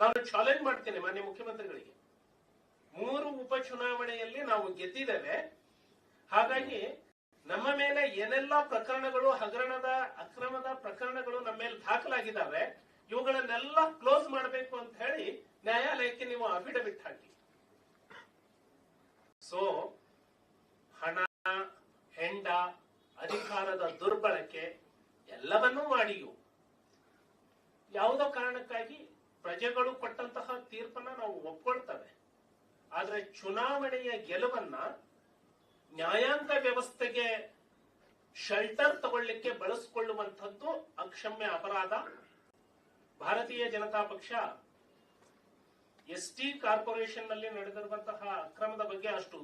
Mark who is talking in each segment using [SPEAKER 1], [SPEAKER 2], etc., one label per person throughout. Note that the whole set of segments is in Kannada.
[SPEAKER 1] ನಾನು ಚಾಲೆಂಜ್ ಮಾಡ್ತೇನೆ ಮಾನ್ಯ ಮುಖ್ಯಮಂತ್ರಿಗಳಿಗೆ. ಮೂರು ಉಪಚುನಾವಣೆಯಲ್ಲಿ ನಾವು ಗೆದ್ದಿದ್ದೇವೆ. ಹಾಗಾಗಿ ನಮ್ಮ ಮೇಲೆ ಏನೆಲ್ಲ ಪ್ರಕರಣಗಳು, ಹಗರಣದ, ಅಕ್ರಮದ ಪ್ರಕರಣಗಳು ನಮ್ಮ ಮೇಲೆ ದಾಖಲಾಗಿದ್ದಾವೆ, ಇವುಗಳನ್ನೆಲ್ಲ ಕ್ಲೋಸ್ ಮಾಡಬೇಕು ಅಂತ ಹೇಳಿ ನ್ಯಾಯಾಲಯಕ್ಕೆ ನೀವು ಅಫಿಡವಿಟ್ ಹಾಕಿ. ಸೊ ಹಣ, ಹೆಂಡ, ಅಧಿಕಾರದ ದುರ್ಬಳಕೆ ಎಲ್ಲವನ್ನೂ ಮಾಡಿಯು ಯಾವುದೋ ಕಾರಣಕ್ಕಾಗಿ ಪ್ರಜೆಗಳು ಕೊಟ್ಟಂತಹ ತೀರ್ಪನ್ನ ನಾವು ಒಪ್ಕೊಳ್ತೇವೆ. ಆದರೆ ಚುನಾವಣೆಯ ಗೆಲುವನ್ನ ನ್ಯಾಯಾಂಗ ವ್ಯವಸ್ಥೆಗೆ ಶೆಲ್ಟರ್ ತಗೊಳ್ಳಿಕ್ಕೆ ಬಳಸಿಕೊಳ್ಳುವಂಥದ್ದು ಅಕ್ಷಮ್ಯ ಅಪರಾಧ. ಭಾರತೀಯ ಜನತಾ ಪಕ್ಷ ಎಸ್ ಟಿ ಕಾರ್ಪೊರೇಷನ್ನಲ್ಲಿ ನಡೆದಿರುವಂತಹ ಅಕ್ರಮದ ಬಗ್ಗೆ ಅಷ್ಟು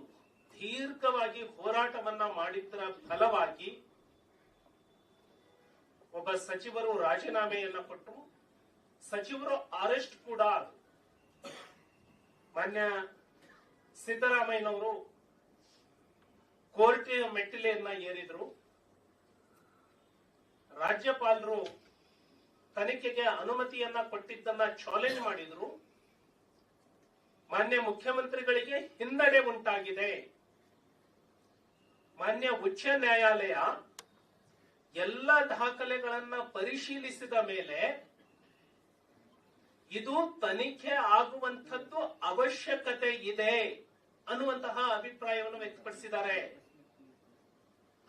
[SPEAKER 1] ದೀರ್ಘವಾಗಿ ಹೋರಾಟವನ್ನ ಮಾಡಿದ್ದರ ಫಲವಾಗಿ ಒಬ್ಬ ಸಚಿವರು ರಾಜೀನಾಮೆಯನ್ನ ಕೊಟ್ಟು ಸಚಿವರು ಅರೆಸ್ಟ್ ಕೂಡ ಆದರು ಮಾನ್ಯ ಸಿದ್ದರಾಮಯ್ಯನವರು ಕೋರ್ಟ್ ಮೆಟ್ಟಿಲೆಯನ್ನ ಏರಿದ್ರು. ರಾಜ್ಯಪಾಲರು ತನಿಖೆಗೆ ಅನುಮತಿಯನ್ನ ಕೊಟ್ಟಿದ್ದನ್ನ ಚಾಲೆಂಜ್ ಮಾಡಿದ್ರು. ಮಾನ್ಯ ಮುಖ್ಯಮಂತ್ರಿಗಳಿಗೆ ಹಿನ್ನಡೆ ಉಂಟಾಗಿದೆ. ಮಾನ್ಯ ಉಚ್ಚ ನ್ಯಾಯಾಲಯ ಎಲ್ಲ ದಾಖಲೆಗಳನ್ನ ಪರಿಶೀಲಿಸಿದ ಮೇಲೆ ಇದು ತನಿಖೆ ಆಗುವಂಥದ್ದು ಅವಶ್ಯಕತೆ ಇದೆ ಅನ್ನುವಂತಹ ಅಭಿಪ್ರಾಯವನ್ನು ವ್ಯಕ್ತಪಡಿಸಿದ್ದಾರೆ.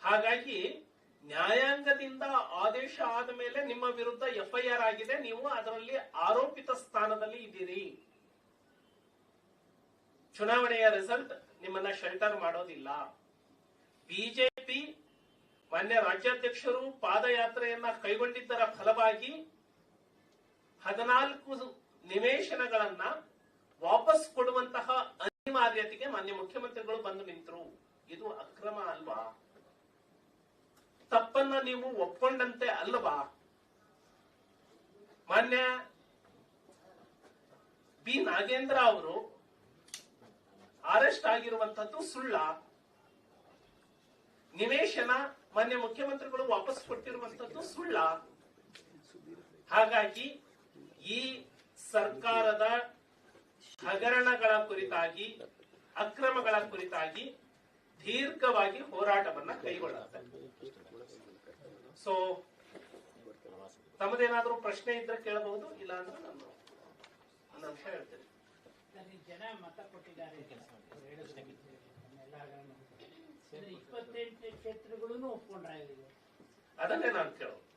[SPEAKER 1] ಹಾಗಾಗಿ ನ್ಯಾಯಾಂಗದಿಂದ ಆದೇಶ ಆದ ಮೇಲೆ ನಿಮ್ಮ ವಿರುದ್ಧ ಎಫ್ಐಆರ್ ಆಗಿದೆ, ನೀವು ಅದರಲ್ಲಿ ಆರೋಪಿತ ಸ್ಥಾನದಲ್ಲಿ ಇದ್ದೀರಿ. ಚುನಾವಣೆಯ ರಿಸಲ್ಟ್ ನಿಮ್ಮನ್ನ ಶೆಲ್ಟರ್ ಮಾಡೋದಿಲ್ಲ. ಬಿಜೆಪಿ, ಮಾನ್ಯ ರಾಜ್ಯಾಧ್ಯಕ್ಷರು ಪಾದಯಾತ್ರೆಯನ್ನ ಕೈಗೊಂಡಿದ್ದರ ಫಲವಾಗಿ ಹದಿನಾಲ್ಕು ನಿವೇಶನಗಳನ್ನ ವಾಪಸ್ ಕೊಡುವಂತಹ ಅನಿವಾರ್ಯತೆಗೆ ಮಾನ್ಯ ಮುಖ್ಯಮಂತ್ರಿಗಳು ಬಂದು ನಿಂತರು. ಇದು ಅಕ್ರಮ ಅಲ್ವಾ? ತಪ್ಪನ್ನ ನೀವು ಒಪ್ಕೊಂಡಂತೆ ಅಲ್ವಾ? ಮಾನ್ಯ ಬಿ. ನಾಗೇಂದ್ರ ಅವರು ಅರೆಸ್ಟ್ ಆಗಿರುವಂತದ್ದು ಸುಳ್ಳ. ನಿವೇಶನ ಮಾನ್ಯ ಮುಖ್ಯಮಂತ್ರಿಗಳು ವಾಪಸ್ ಕೊಟ್ಟಿರುವಂತದ್ದು ಸುಳ್ಳ. ಹಾಗಾಗಿ ಈ ಸರ್ಕಾರದ ಹಗರಣಗಳ ಕುರಿತಾಗಿ ಅಕ್ರಮಗಳ ಕುರಿತಾಗಿ ದೀರ್ಘವಾಗಿ ಹೋರಾಟವನ್ನ ಕೈಗೊಳ್ಳುತ್ತೆ. ಸೊ ತಮ್ಮದೇನಾದ್ರೂ ಪ್ರಶ್ನೆ ಇದ್ರೆ ಕೇಳಬಹುದು ಇಲ್ಲ ಅಂದ್ರೆ ನಾನು ಒಂದು ಅಂಶ ಹೇಳ್ತೇನೆ
[SPEAKER 2] ಜನ ಮತ ಕೊಟ್ಟಿದ್ದಾರೆ. ಇಪ್ಪತ್ತೆಂಟು ಕ್ಷೇತ್ರಗಳನ್ನು ಒಪ್ಕೊಂಡ್ರೆ
[SPEAKER 1] ಅದನ್ನೇ ನಾನು ಕೇಳೋದು.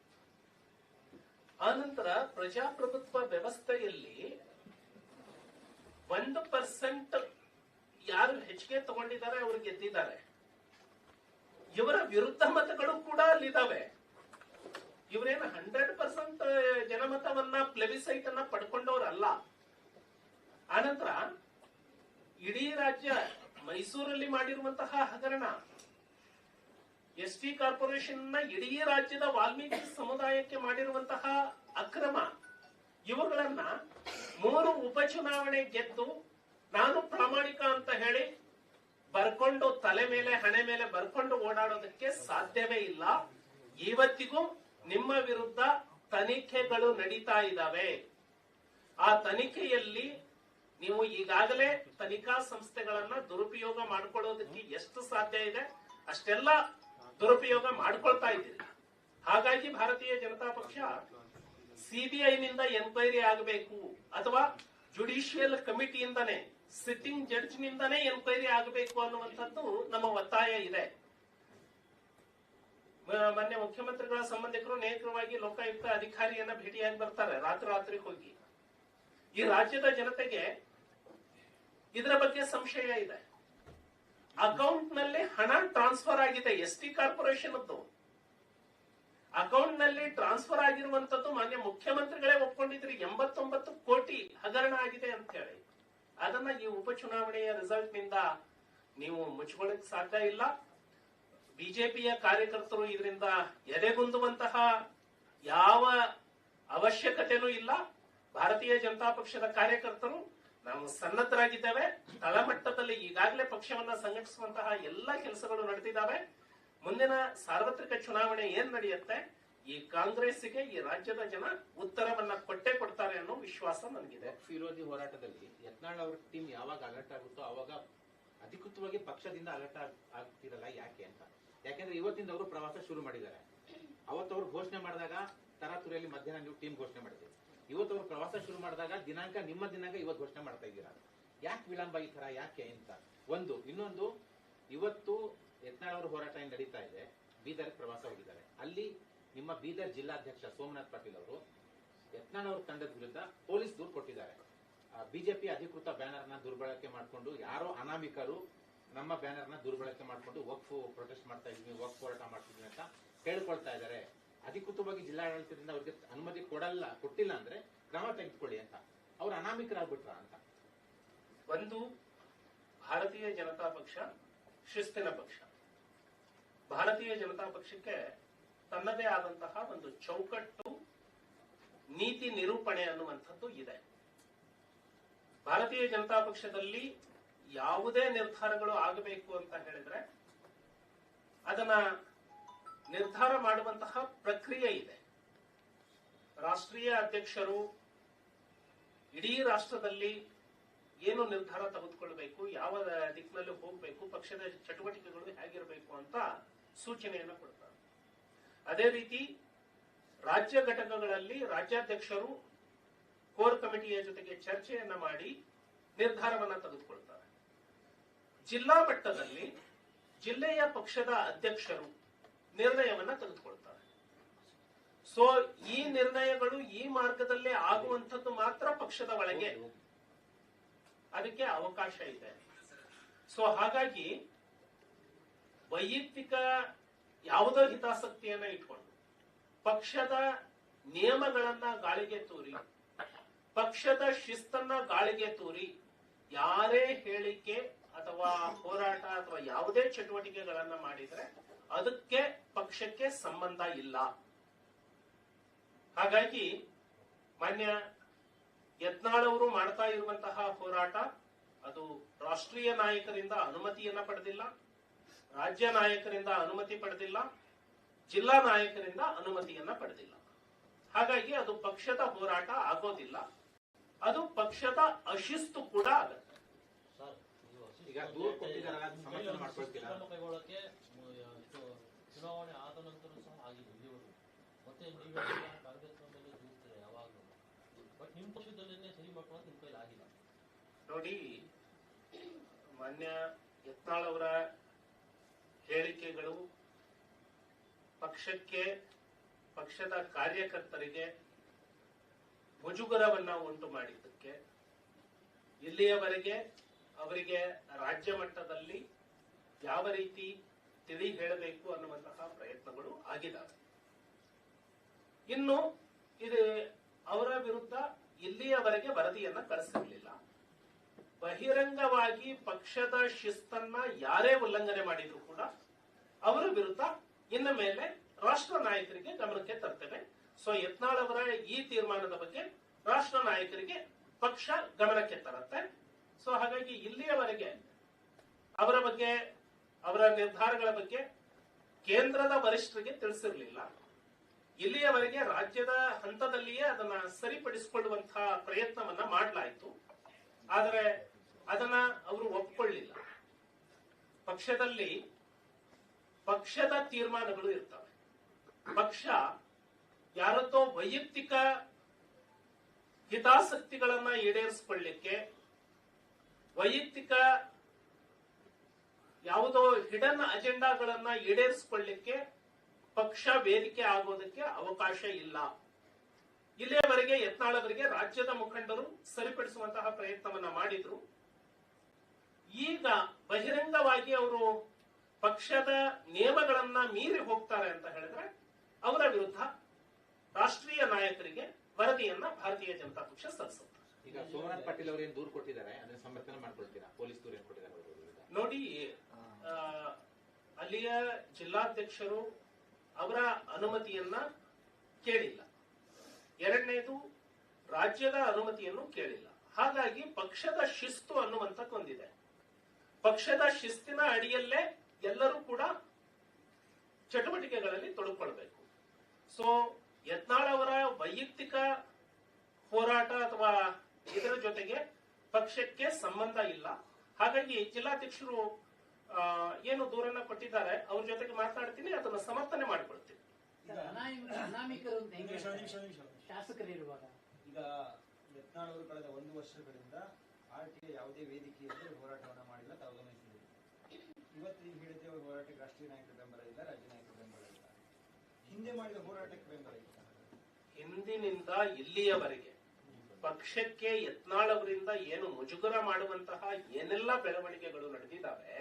[SPEAKER 1] ಆನಂತರ ಪ್ರಜಾಪ್ರಭುತ್ವ ವ್ಯವಸ್ಥೆಯಲ್ಲಿ ಒಂದು ಪರ್ಸೆಂಟ್ ಯಾರು ಹೆಚ್ಚಿಗೆ ತಗೊಂಡಿದ್ದಾರೆ, ಅವರು ಗೆದ್ದಿದ್ದಾರೆ. ಇವರ ವಿರುದ್ಧ ಮತಗಳು ಕೂಡ ಅಲ್ಲಿದ್ದಾವೆ. ಇವರೇನು ಹಂಡ್ರೆಡ್ ಪರ್ಸೆಂಟ್ ಜನಮತವನ್ನ ಪ್ಲೆಬಿಸೈಟ್ ಅನ್ನ ಪಡ್ಕೊಂಡವರಲ್ಲ. ಆನಂತರ ಇಡೀ ರಾಜ್ಯ ಮೈಸೂರಲ್ಲಿ ಮಾಡಿರುವಂತಹ ಹಗರಣ ಎಸ್ ಟಿ ಕಾರ್ಪೊರೇಷನ್ನ ಇಡೀ ರಾಜ್ಯದ ವಾಲ್ಮೀಕಿ ಸಮುದಾಯಕ್ಕೆ ಮಾಡಿರುವಂತಹ ಅಕ್ರಮ ಇವುಗಳನ್ನ ಮೂರು ಉಪಚುನಾವಣೆ ಗೆದ್ದು ನಾನು ಪ್ರಾಮಾಣಿಕ ಅಂತ ಹೇಳಿ ಬರ್ಕೊಂಡು ತಲೆ ಮೇಲೆ, ಹಣೆ ಮೇಲೆ ಬರ್ಕೊಂಡು ಓಡಾಡೋದಕ್ಕೆ ಸಾಧ್ಯವೇ ಇಲ್ಲ. ಇವತ್ತಿಗೂ ನಿಮ್ಮ ವಿರುದ್ಧ ತನಿಖೆಗಳು ನಡೀತಾ ಇದ್ದಾವೆ. ಆ ತನಿಖೆಯಲ್ಲಿ ನೀವು ಈಗಾಗಲೇ ತನಿಖಾ ಸಂಸ್ಥೆಗಳನ್ನ ದುರುಪಯೋಗ ಮಾಡ್ಕೊಳ್ಳೋದಕ್ಕೆ ಎಷ್ಟು ಸಾಧ್ಯ ಇದೆ? ಅಷ್ಟೆಲ್ಲ ದುರುಪಯೋಗ ಮಾಡ್ಕೊಳ್ತಾ ಇದ್ದೀರಿ. ಹಾಗಾಗಿ ಭಾರತೀಯ ಜನತಾ ಪಕ್ಷ ಸಿಬಿಐ ನಿಂದ ಎನ್ಕ್ವೈರಿ ಆಗಬೇಕು ಅಥವಾ ಜುಡಿಷಿಯಲ್ ಕಮಿಟಿಯಿಂದನೇ, ಸಿಟ್ಟಿಂಗ್ ಜಡ್ಜ್ ನಿಂದನೇ ಎನ್ಕ್ವೈರಿ ಆಗಬೇಕು ಅನ್ನುವಂಥದ್ದು ನಮ್ಮ ಒತ್ತಾಯ ಇದೆ. ಮೊನ್ನೆ ಮುಖ್ಯಮಂತ್ರಿಗಳ ಸಂಬಂಧಿಕರು ನೇರವಾಗಿ ಲೋಕಾಯುಕ್ತ ಅಧಿಕಾರಿಯನ್ನ ಭೇಟಿಯಾಗಿ ಬರ್ತಾರೆ ರಾತ್ರಿ ರಾತ್ರಿ ಹೋಗಿ. ಈ ರಾಜ್ಯದ ಜನತೆಗೆ ಇದರ ಬಗ್ಗೆ ಸಂಶಯ ಇದೆ. ಅಕೌಂಟ್ನಲ್ಲಿ ಹಣ ಟ್ರಾನ್ಸ್ಫರ್ ಆಗಿದೆ ಎಸ್ ಟಿ ಕಾರ್ಪೊರೇಷನ್ ಅಕೌಂಟ್ನಲ್ಲಿ ಟ್ರಾನ್ಸ್ಫರ್ ಆಗಿರುವಂತದ್ದು ಮಾನ್ಯ ಮುಖ್ಯಮಂತ್ರಿಗಳೇ ಒಪ್ಕೊಂಡಿದ್ರು. ಎಂಬತ್ತೊಂಬತ್ತು ಕೋಟಿ ಹಗರಣ ಆಗಿದೆ ಅಂತ ಹೇಳಿ. ಅದನ್ನ ಈ ಉಪಚುನಾವಣೆಯ ರಿಸಲ್ಟ್ನಿಂದ ನೀವು ಮುಚ್ಕೊಳ್ಳಕ್ ಸಾಧ್ಯ ಇಲ್ಲ. ಬಿಜೆಪಿಯ ಕಾರ್ಯಕರ್ತರು ಇದರಿಂದ ಎದೆಗುಂದುವಂತಹ ಯಾವ ಅವಶ್ಯಕತೆನೂ ಇಲ್ಲ. ಭಾರತೀಯ ಜನತಾ ಪಕ್ಷದ ಕಾರ್ಯಕರ್ತರು ನಾವು ಸನ್ನದ್ಧರಾಗಿದ್ದೇವೆ, ತಳಮಟ್ಟದಲ್ಲಿ ಈಗಾಗಲೇ ಪಕ್ಷವನ್ನ ಸಂಘಟಿಸುವಂತಹ ಎಲ್ಲ ಕೆಲಸಗಳು ನಡೆದಿದ್ದಾವೆ. ಮುಂದಿನ ಸಾರ್ವತ್ರಿಕ ಚುನಾವಣೆ ಏನ್ ನಡೆಯುತ್ತೆ? ಈ ಕಾಂಗ್ರೆಸ್ಗೆ ಈ ರಾಜ್ಯದ ಜನ ಉತ್ತರವನ್ನ ಕೊಟ್ಟೆ ಕೊಡ್ತಾರೆ ಅನ್ನೋ ವಿಶ್ವಾಸ ನನಗಿದೆ.
[SPEAKER 3] ವಿರೋಧಿ ಹೋರಾಟದಲ್ಲಿ ಯತ್ನಾಳ್ ಅವರ ಟೀಮ್ ಯಾವಾಗ ಅಲರ್ಟ್ ಆಗುತ್ತೋ ಅವಾಗ ಅಧಿಕೃತವಾಗಿ ಪಕ್ಷದಿಂದ ಅಲರ್ಟ್ ಆಗ್ತಿರಲ್ಲ ಯಾಕೆ ಅಂತ. ಯಾಕೆಂದ್ರೆ ಇವತ್ತಿಂದ ಅವರು ಪ್ರವಾಸ ಶುರು ಮಾಡಿದ್ದಾರೆ. ಅವತ್ತು ಅವ್ರು ಘೋಷಣೆ ಮಾಡಿದಾಗ ತರಾತುರಿಯಲ್ಲಿ ಮಧ್ಯಾಹ್ನ ನೀವು ಟೀಮ್ ಘೋಷಣೆ ಮಾಡಿದ್ರಿ ಇವತ್ತು ಅವರು ಪ್ರವಾಸ ಶುರು ಮಾಡಿದಾಗ ದಿನಾಂಕ, ನಿಮ್ಮ ದಿನಾಂಕ ಇವತ್ತು ಘೋಷಣೆ ಮಾಡ್ತಾ ಇದ್ದೀರಾ? ಯಾಕೆ ವಿಳಂಬ ಈ ತರ ಯಾಕೆ ಅಂತ? ಒಂದು, ಇನ್ನೊಂದು, ಇವತ್ತು ಯತ್ನಾಳ್ ಅವರು ಹೋರಾಟ ನಡೀತಾ ಇದೆ? ಬೀದರ್ ಪ್ರವಾಸ ಹೋಗಿದ್ದಾರೆ. ಅಲ್ಲಿ ನಿಮ್ಮ ಬೀದರ್ ಜಿಲ್ಲಾಧ್ಯಕ್ಷ ಸೋಮನಾಥ್ ಪಾಟೀಲ್ ಅವರು ಯತ್ನಾಳ್ ಅವರ ತಂಡದ ವಿರುದ್ಧ ಪೊಲೀಸ್ ದೂರು ಕೊಟ್ಟಿದ್ದಾರೆ. ಬಿಜೆಪಿ ಅಧಿಕೃತ ಬ್ಯಾನರ್ನ ದುರ್ಬಳಕೆ ಮಾಡಿಕೊಂಡು ಯಾರೋ ಅನಾಮಿಕರು ನಮ್ಮ ಬ್ಯಾನರ್ನ ದುರ್ಬಳಕೆ ಮಾಡಿಕೊಂಡು ವಕ್ಫ್ ಪ್ರೊಟೆಸ್ಟ್ ಮಾಡ್ತಾ ಇದೀವಿ, ವಕ್ಫ್ ಹೋರಾಟ ಮಾಡ್ತಿದ್ವಿ ಅಂತ ಹೇಳ್ಕೊಳ್ತಾ ಇದ್ದಾರೆ. ಅಧಿಕೃತವಾಗಿ ಜಿಲ್ಲಾಡಳಿತದಿಂದ ಅವ್ರಿಗೆ ಅನುಮತಿ ಕೊಡಲ್ಲ, ಕೊಟ್ಟಿಲ್ಲ ಅಂದ್ರೆ ಕ್ರಮ ತೆಗೆದುಕೊಳ್ಳಿ ಅಂತ. ಅವ್ರು ಅನಾಮಿಕರಾಗ್ಬಿಟ್ರ ಅಂತ.
[SPEAKER 1] ಒಂದು ಭಾರತೀಯ ಜನತಾ ಪಕ್ಷ, ಶಿಸ್ತಿನ ಪಕ್ಷ. ಭಾರತೀಯ ಜನತಾ ಪಕ್ಷಕ್ಕೆ ತನ್ನದೇ ಆದಂತಹ ಒಂದು ಚೌಕಟ್ಟು, ನೀತಿ ನಿರೂಪಣೆ ಅನ್ನುವಂಥದ್ದು ಇದೆ. ಭಾರತೀಯ ಜನತಾ ಪಕ್ಷದಲ್ಲಿ ಯಾವುದೇ ನಿರ್ಧಾರಗಳು ಆಗಬೇಕು ಅಂತ ಹೇಳಿದ್ರೆ, ಅದನ್ನ ನಿರ್ಧಾರ ಮಾಡುವಂತಹ ಪ್ರಕ್ರಿಯೆ ಇದೆ. ರಾಷ್ಟ್ರೀಯ ಅಧ್ಯಕ್ಷರು ಇಡೀ ರಾಷ್ಟ್ರದಲ್ಲಿ ಏನು ನಿರ್ಧಾರ ತೆಗೆದುಕೊಳ್ಬೇಕು, ಯಾವ ದಿಕ್ಕಿನಲ್ಲಿ ಹೋಗಬೇಕು, ಪಕ್ಷದ ಚಟುವಟಿಕೆಗಳು ಹೇಗಿರಬೇಕು ಅಂತ ಸೂಚನೆಯನ್ನು ಕೊಡ್ತಾರೆ. ಅದೇ ರೀತಿ ರಾಜ್ಯ ಘಟಕಗಳಲ್ಲಿ ರಾಜ್ಯಾಧ್ಯಕ್ಷರು ಕೋರ್ ಕಮಿಟಿಯ ಜೊತೆಗೆ ಚರ್ಚೆಯನ್ನ ಮಾಡಿ ನಿರ್ಧಾರವನ್ನ ತೆಗೆದುಕೊಳ್ತಾರೆ. ಜಿಲ್ಲಾ ಮಟ್ಟದಲ್ಲಿ ಜಿಲ್ಲೆಯ ಪಕ್ಷದ ಅಧ್ಯಕ್ಷರು ನಿರ್ಣಯವನ್ನ ತೆಗೆದುಕೊಳ್ತಾರೆ. ಸೊ ಈ ನಿರ್ಣಯಗಳು ಈ ಮಾರ್ಗದಲ್ಲೇ ಆಗುವಂಥದ್ದು ಮಾತ್ರ ಪಕ್ಷದ ಒಳಗೆ. ಅದಕ್ಕೆ ಅವಕಾಶ ಇದೆ. ಸೊ ಹಾಗಾಗಿ ವೈಯಕ್ತಿಕ ಯಾವುದೋ ಹಿತಾಸಕ್ತಿಯನ್ನ ಇಟ್ಕೊಂಡು ಪಕ್ಷದ ನಿಯಮಗಳನ್ನ ಗಾಳಿಗೆ ತೂರಿ, ಪಕ್ಷದ ಶಿಸ್ತನ್ನ ಗಾಳಿಗೆ ತೂರಿ, ಯಾರೇ ಹೇಳಿಕೆ ಅಥವಾ ಹೋರಾಟ ಅಥವಾ ಯಾವುದೇ ಚಟುವಟಿಕೆಗಳನ್ನ ಮಾಡಿದ್ರೆ ಅದಕ್ಕೆ ಪಕ್ಷಕ್ಕೆ ಸಂಬಂಧ ಇಲ್ಲ. ಹಾಗಾಗಿ ಮಾನ್ಯ ಯತ್ನಾಳ್ ಅವರು ಮಾಡ್ತಾ ಇರುವಂತಹ ಹೋರಾಟ ಅದು ರಾಷ್ಟ್ರೀಯ ನಾಯಕರಿಂದ ಅನುಮತಿಯನ್ನ ಪಡೆದಿಲ್ಲ, ರಾಜ್ಯ ನಾಯಕರಿಂದ ಅನುಮತಿ ಪಡೆದಿಲ್ಲ, ಜಿಲ್ಲಾ ನಾಯಕರಿಂದ ಅನುಮತಿಯನ್ನ ಪಡೆದಿಲ್ಲ. ಹಾಗಾಗಿ ಅದು ಪಕ್ಷದ ಹೋರಾಟ ಆಗೋದಿಲ್ಲ. ಅದು ಪಕ್ಷದ ಅಶಿಸ್ತು ಕೂಡ ಆಗತ್ತೆ.
[SPEAKER 4] ಚುನಾವಣೆ ಆದ ನಂತರ ಸಹ ಆಗಿದೆ ಇಲ್ಲಿವರೆಗೂ ಮತ್ತೆ ಮೇಲೆ ದೂರ್ತೀರ ಯಾವಾಗಲೂ? ಬಟ್ ನಿಮ್ಮ ಪಕ್ಷದಲ್ಲೇ ಸರಿ ಮಾಡ್ಕೊಳ್ಳೋಕೆ ನಿಮ್ಮ ಕೈಲಿ ಆಗಿಲ್ಲ.
[SPEAKER 1] ನೋಡಿ, ಮಾನ್ಯ ಯತ್ನಾಳ್ ಅವರ ಹೇಳಿಕೆಗಳು ಪಕ್ಷಕ್ಕೆ, ಪಕ್ಷದ ಕಾರ್ಯಕರ್ತರಿಗೆ ಮುಜುಗರವನ್ನ ಉಂಟು ಮಾಡಿದ್ದಕ್ಕೆ ಇಲ್ಲಿಯವರೆಗೆ ಅವರಿಗೆ ರಾಜ್ಯ ಮಟ್ಟದಲ್ಲಿ ಯಾವ ರೀತಿ ತಿಳಿ ಹೇಳಬೇಕು ಅನ್ನುವಂತಹ ಪ್ರಯತ್ನಗಳು ಆಗಿದ್ದಾವೆ ಇನ್ನು ಇದು ಅವರ ವಿರುದ್ಧ ಇಲ್ಲಿಯವರೆಗೆ ವರದಿಯನ್ನ ಕಳಿಸಿರಲಿಲ್ಲ. ಬಹಿರಂಗವಾಗಿ ಪಕ್ಷದ ಶಿಸ್ತನ್ನ ಯಾರೇ ಉಲ್ಲಂಘನೆ ಮಾಡಿದ್ರು ಕೂಡ ಅವರ ವಿರುದ್ಧ ಇನ್ನು ಮೇಲೆ ರಾಷ್ಟ್ರ ನಾಯಕರಿಗೆ ಗಮನಕ್ಕೆ ತರ್ತೇವೆ. ಸೊ, ಯತ್ನಾಳ್ ಅವರ ಈ ತೀರ್ಮಾನದ ಬಗ್ಗೆ ರಾಷ್ಟ್ರ ನಾಯಕರಿಗೆ ಪಕ್ಷ ಗಮನಕ್ಕೆ ತರುತ್ತೆ. ಸೊ, ಹಾಗಾಗಿ ಇಲ್ಲಿಯವರೆಗೆ ಅವರ ಬಗ್ಗೆ ಅವರ ನಿರ್ಧಾರಗಳ ಬಗ್ಗೆ ಕೇಂದ್ರದ ವರಿಷ್ಠರಿಗೆ ತಿಳಿಸಿರಲಿಲ್ಲ. ಇಲ್ಲಿಯವರೆಗೆ ರಾಜ್ಯದ ಹಂತದಲ್ಲಿಯೇ ಅದನ್ನ ಸರಿಪಡಿಸಿಕೊಳ್ಳುವಂತಹ ಪ್ರಯತ್ನವನ್ನ ಮಾಡಲಾಯಿತು. ಆದರೆ ಅದನ್ನ ಅವರು ಒಪ್ಪಿಕೊಳ್ಳಿಲ್ಲ ಪಕ್ಷದಲ್ಲಿ ಪಕ್ಷದ ತೀರ್ಮಾನಗಳು ಇರ್ತವೆ. ಪಕ್ಷ ಯಾರದ್ದೋ ವೈಯಕ್ತಿಕ ಹಿತಾಸಕ್ತಿಗಳನ್ನ ಈಡೇರಿಸಿಕೊಳ್ಳಿಕ್ಕೆ, ವೈಯಕ್ತಿಕ ಯಾವುದೋ ಹಿಡನ್ ಅಜೆಂಡಾಗಳನ್ನ ಈಡೇರಿಸಿಕೊಳ್ಳಿಕ್ಕೆ ಪಕ್ಷ ವೇದಿಕೆ ಆಗೋದಕ್ಕೆ ಅವಕಾಶ ಇಲ್ಲ. ಇಲ್ಲಿಯವರೆಗೆ ಯತ್ನಾಳವರಿಗೆ ರಾಜ್ಯದ ಮುಖಂಡರು ಸರಿಪಡಿಸುವಂತಹ ಪ್ರಯತ್ನವನ್ನ ಮಾಡಿದ್ರು. ಈಗ ಬಹಿರಂಗವಾಗಿ ಅವರು ಪಕ್ಷದ ನಿಯಮಗಳನ್ನ ಮೀರಿ ಹೋಗ್ತಾರೆ ಅಂತ ಹೇಳಿದ್ರೆ ಅವರ ವಿರುದ್ಧ ರಾಷ್ಟ್ರೀಯ ನಾಯಕರಿಗೆ ವರದಿಯನ್ನ ಭಾರತೀಯ ಜನತಾ ಪಕ್ಷ ಸಲ್ಲಿಸುತ್ತೆ.
[SPEAKER 3] ಈಗ ಸೋಮನಾಥ್ ಪಾಟೀಲ್ ಅವರು ಏನ್ ದೂರು ಕೊಟ್ಟಿದ್ದಾರೆ? ಅದನ್ನ ಸಮರ್ಥನೆ ಮಾಡ್ಕೊಳ್ತೀರಾ? ಪೊಲೀಸ್ ದೂರು ಏನ್ ಕೊಟ್ಟಿದ್ದಾರೆ
[SPEAKER 1] ನೋಡಿ ಅಲ್ಲಿಯ ಜಿಲ್ಲಾಧ್ಯಕ್ಷರು ಅವರ ಅನುಮತಿಯನ್ನ ಕೇಳಿಲ್ಲ. ಎರಡನೇದು, ರಾಜ್ಯದ ಅನುಮತಿಯನ್ನು ಕೇಳಿಲ್ಲ. ಹಾಗಾಗಿ ಪಕ್ಷದ ಶಿಸ್ತು ಅನ್ನುವಂಥಕ್ಕೊಂದಿದೆ ಪಕ್ಷದ ಶಿಸ್ತಿನ ಅಡಿಯಲ್ಲೇ ಎಲ್ಲರೂ ಕೂಡ ಚಟುವಟಿಕೆಗಳಲ್ಲಿ ತೊಡಗಿಕೊಳ್ಬೇಕು ಸೊ ಯತ್ನಾಳ್ ಅವರ ವೈಯಕ್ತಿಕ ಹೋರಾಟ ಅಥವಾ ಇದರ ಜೊತೆಗೆ ಪಕ್ಷಕ್ಕೆ ಸಂಬಂಧ ಇಲ್ಲ. ಹಾಗಾಗಿ ಜಿಲ್ಲಾಧ್ಯಕ್ಷರು ಏನು ದೂರನ್ನ ಕೊಟ್ಟಿದ್ದಾರೆ ಅವ್ರ ಜೊತೆಗೆ ಮಾತಾಡ್ತೀನಿ ಅದನ್ನ ಸಮರ್ಥನೆ ಮಾಡ್ಕೊಳ್ತೀನಿ.
[SPEAKER 2] ಅನಾಮಿಕರು. ಶಾಸಕರಿರುವಾಗ?
[SPEAKER 5] ಈಗ ಯತ್ನಾಳ್ ಅವರು ಕಳೆದ ಒಂದು ವರ್ಷಗಳಿಂದ ಆರ್ ಟಿ ಯಾವುದೇ ವೇದಿಕೆಯಲ್ಲಿ ಹೋರಾಟವನ್ನು ಮಾಡಿಲ್ಲ ತಾವು ಗಮನಿಸಿದ್ದೀರಿ. ಇವತ್ತು ನೀವು ಹೇಳಿದ್ರೆ ಅವ್ರ ಹೋರಾಟಕ್ಕೆ ರಾಷ್ಟ್ರೀಯ ನಾಯಕರ ಬೆಂಬಲ ಇಲ್ಲ ರಾಜ್ಯ ನಾಯಕರ ಬೆಂಬಲ ಇಲ್ಲ. ಹಿಂದೆ ಮಾಡಿದ ಹೋರಾಟಕ್ಕೆ ಬೆಂಬಲ ಇಲ್ಲ.
[SPEAKER 1] ಹಿಂದಿನಿಂದ ಇಲ್ಲಿಯವರೆಗೆ ಪಕ್ಷಕ್ಕೆ ಯತ್ನಾಳ್ ಅವರಿಂದ ಏನು ಮುಜುಗರ ಮಾಡುವಂತಹ ಏನೆಲ್ಲ ಬೆಳವಣಿಗೆಗಳು ನಡೆದಿದ್ದಾವೆ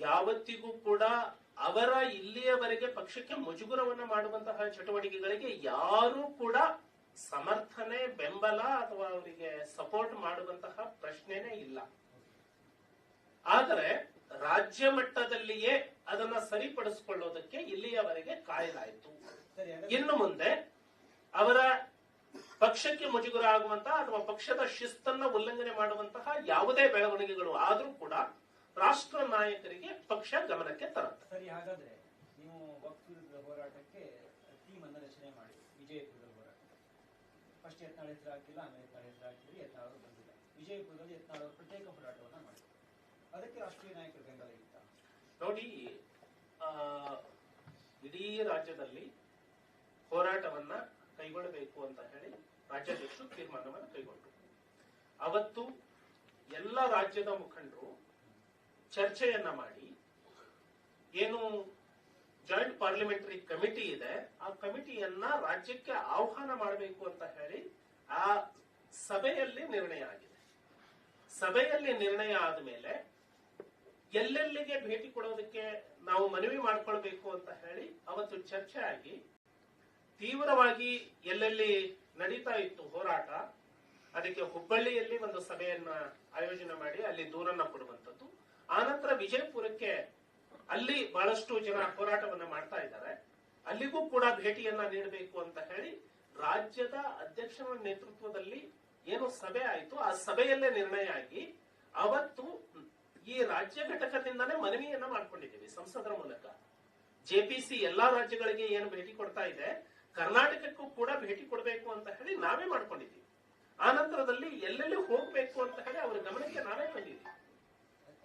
[SPEAKER 1] ಯಾವತ್ತಿಗೂ ಕೂಡ ಅವರ ಇಲ್ಲಿಯವರೆಗೆ ಪಕ್ಷಕ್ಕೆ ಮುಜುಗುರವನ್ನು ಮಾಡುವಂತಹ ಚಟುವಟಿಕೆಗಳಿಗೆ ಯಾರೂ ಕೂಡ ಸಮರ್ಥನೆ ಬೆಂಬಲ ಅಥವಾ ಅವರಿಗೆ ಸಪೋರ್ಟ್ ಮಾಡುವಂತಹ ಪ್ರಶ್ನೆನೇ ಇಲ್ಲ. ಆದರೆ ರಾಜ್ಯ ಮಟ್ಟದಲ್ಲಿಯೇ ಅದನ್ನ ಸರಿಪಡಿಸಿಕೊಳ್ಳೋದಕ್ಕೆ ಇಲ್ಲಿಯವರೆಗೆ ಕಾಯಲಾಯಿತು ಇನ್ನು ಮುಂದೆ ಅವರ ಪಕ್ಷಕ್ಕೆ ಮುಜುಗರ ಆಗುವಂತಹ ಅಥವಾ ಪಕ್ಷದ ಶಿಸ್ತನ್ನ ಉಲ್ಲಂಘನೆ ಮಾಡುವಂತಹ ಯಾವುದೇ ಬೆಳವಣಿಗೆಗಳು ಆದರೂ ಕೂಡ ರಾಷ್ಟ್ರ ನಾಯಕರಿಗೆ ಪಕ್ಷ ಗಮನಕ್ಕೆ ತರುತ್ತೆ.
[SPEAKER 5] ಸರಿ ಹಾಗಾದ್ರೆ ನೀವು ವಕ್ಫ್ ಹೋರಾಟಕ್ಕೆ ಟೀಮ್ ಅನ್ನು ರಚನೆ ಮಾಡಿ ವಿಜಯಪುರದ ಹೋರಾಟ ಫಸ್ಟ್ ಯತ್ನಾಳ್ ಹೆಸರು ಹಾಕಿಲ್ಲ ಆಮೇಲೆ ಯತ್ನಾಳ್ ಹೆಸರು ಹಾಕಿದ್ರಿ ಯತ್ನಾಳ್ ಅವರು ಬಂದಿಲ್ಲ. ವಿಜಯಪುರದಲ್ಲಿ ಯತ್ನಾಳ್ ಅವರು ಪ್ರತ್ಯೇಕ ಹೋರಾಟವನ್ನು ಮಾಡಿ ಅದಕ್ಕೆ ರಾಷ್ಟ್ರೀಯ ನಾಯಕರ ಬೆಂಬಲ ಇತ್ತ?
[SPEAKER 1] ನೋಡಿ ಆ, ಇಡೀ ರಾಜ್ಯದಲ್ಲಿ ಹೋರಾಟವನ್ನ ಕೈಗೊಳ್ಳಬೇಕು ಅಂತ ಹೇಳಿ ರಾಜ್ಯಾಧ್ಯಕ್ಷರು ತೀರ್ಮಾನವನ್ನು ಕೈಗೊಂಡರು. ಅವತ್ತು ಎಲ್ಲ ರಾಜ್ಯದ ಮುಖಂಡರು ಚರ್ಚೆಯನ್ನ ಮಾಡಿ. ಏನು ಜಾಯಿಂಟ್ ಪಾರ್ಲಿಮೆಂಟರಿ ಕಮಿಟಿ ಇದೆ, ಆ ಕಮಿಟಿಯನ್ನ ರಾಜ್ಯಕ್ಕೆ ಆಹ್ವಾನ ಮಾಡಬೇಕು ಅಂತ ಹೇಳಿ ಆ ಸಭೆಯಲ್ಲಿ ನಿರ್ಣಯ ಆಗಿದೆ. ಸಭೆಯಲ್ಲಿ ನಿರ್ಣಯ ಆದ ಮೇಲೆ ಎಲ್ಲೆಲ್ಲಿಗೆ ಭೇಟಿ ಕೊಡೋದಕ್ಕೆ ನಾವು ಮನವಿ ಮಾಡ್ಕೊಳ್ಬೇಕು ಅಂತ ಹೇಳಿ ಅವತ್ತು ಚರ್ಚೆ ಆಗಿ ತೀವ್ರವಾಗಿ ಎಲ್ಲೆಲ್ಲಿ ನಡೀತಾ ಇತ್ತು ಹೋರಾಟ, ಅದಕ್ಕೆ ಹುಬ್ಬಳ್ಳಿಯಲ್ಲಿ ಒಂದು ಸಭೆಯನ್ನ ಆಯೋಜನೆ ಮಾಡಿ ಅಲ್ಲಿ ದೂರನ್ನ ಕೊಡುವಂತದ್ದು ಆನಂತರ ವಿಜಯಪುರಕ್ಕೆ ಅಲ್ಲಿ ಬಹಳಷ್ಟು ಜನ ಹೋರಾಟವನ್ನ ಮಾಡ್ತಾ ಇದ್ದಾರೆ. ಅಲ್ಲಿಗೂ ಕೂಡ ಭೇಟಿಯನ್ನ ನೀಡಬೇಕು ಅಂತ ಹೇಳಿ ರಾಜ್ಯದ ಅಧ್ಯಕ್ಷರ ನೇತೃತ್ವದಲ್ಲಿ ಏನು ಸಭೆ ಆಯಿತು. ಆ ಸಭೆಯಲ್ಲೇ ನಿರ್ಣಯ ಆಗಿ ಅವತ್ತು ಈ ರಾಜ್ಯ ಘಟಕದಿಂದಾನೇ ಮನವಿಯನ್ನ ಮಾಡ್ಕೊಂಡಿದ್ದೀವಿ ಸಂಸದರ ಮೂಲಕ. ಜೆಪಿಸಿ ಎಲ್ಲಾ ರಾಜ್ಯಗಳಿಗೆ ಏನು ಭೇಟಿ ಕೊಡ್ತಾ ಇದೆ, ಕರ್ನಾಟಕಕ್ಕೂ ಕೂಡ ಭೇಟಿ ಕೊಡಬೇಕು ಅಂತ ಹೇಳಿ ನಾವೇ ಮಾಡ್ಕೊಂಡಿದ್ದೀವಿ. ಆ ನಂತರದಲ್ಲಿ ಎಲ್ಲೆಲ್ಲಿ ಹೋಗ್ಬೇಕು ಅಂತ ಹೇಳಿ ಅವರ ಗಮನಕ್ಕೆ ನಾವೇ ತಂದಿದ್ದೀವಿ
[SPEAKER 5] ಯತ್ನಾಳ್ ಹೋರಾಟ ಅಲ್ಲ ಹಾಗಾದ್ರೆ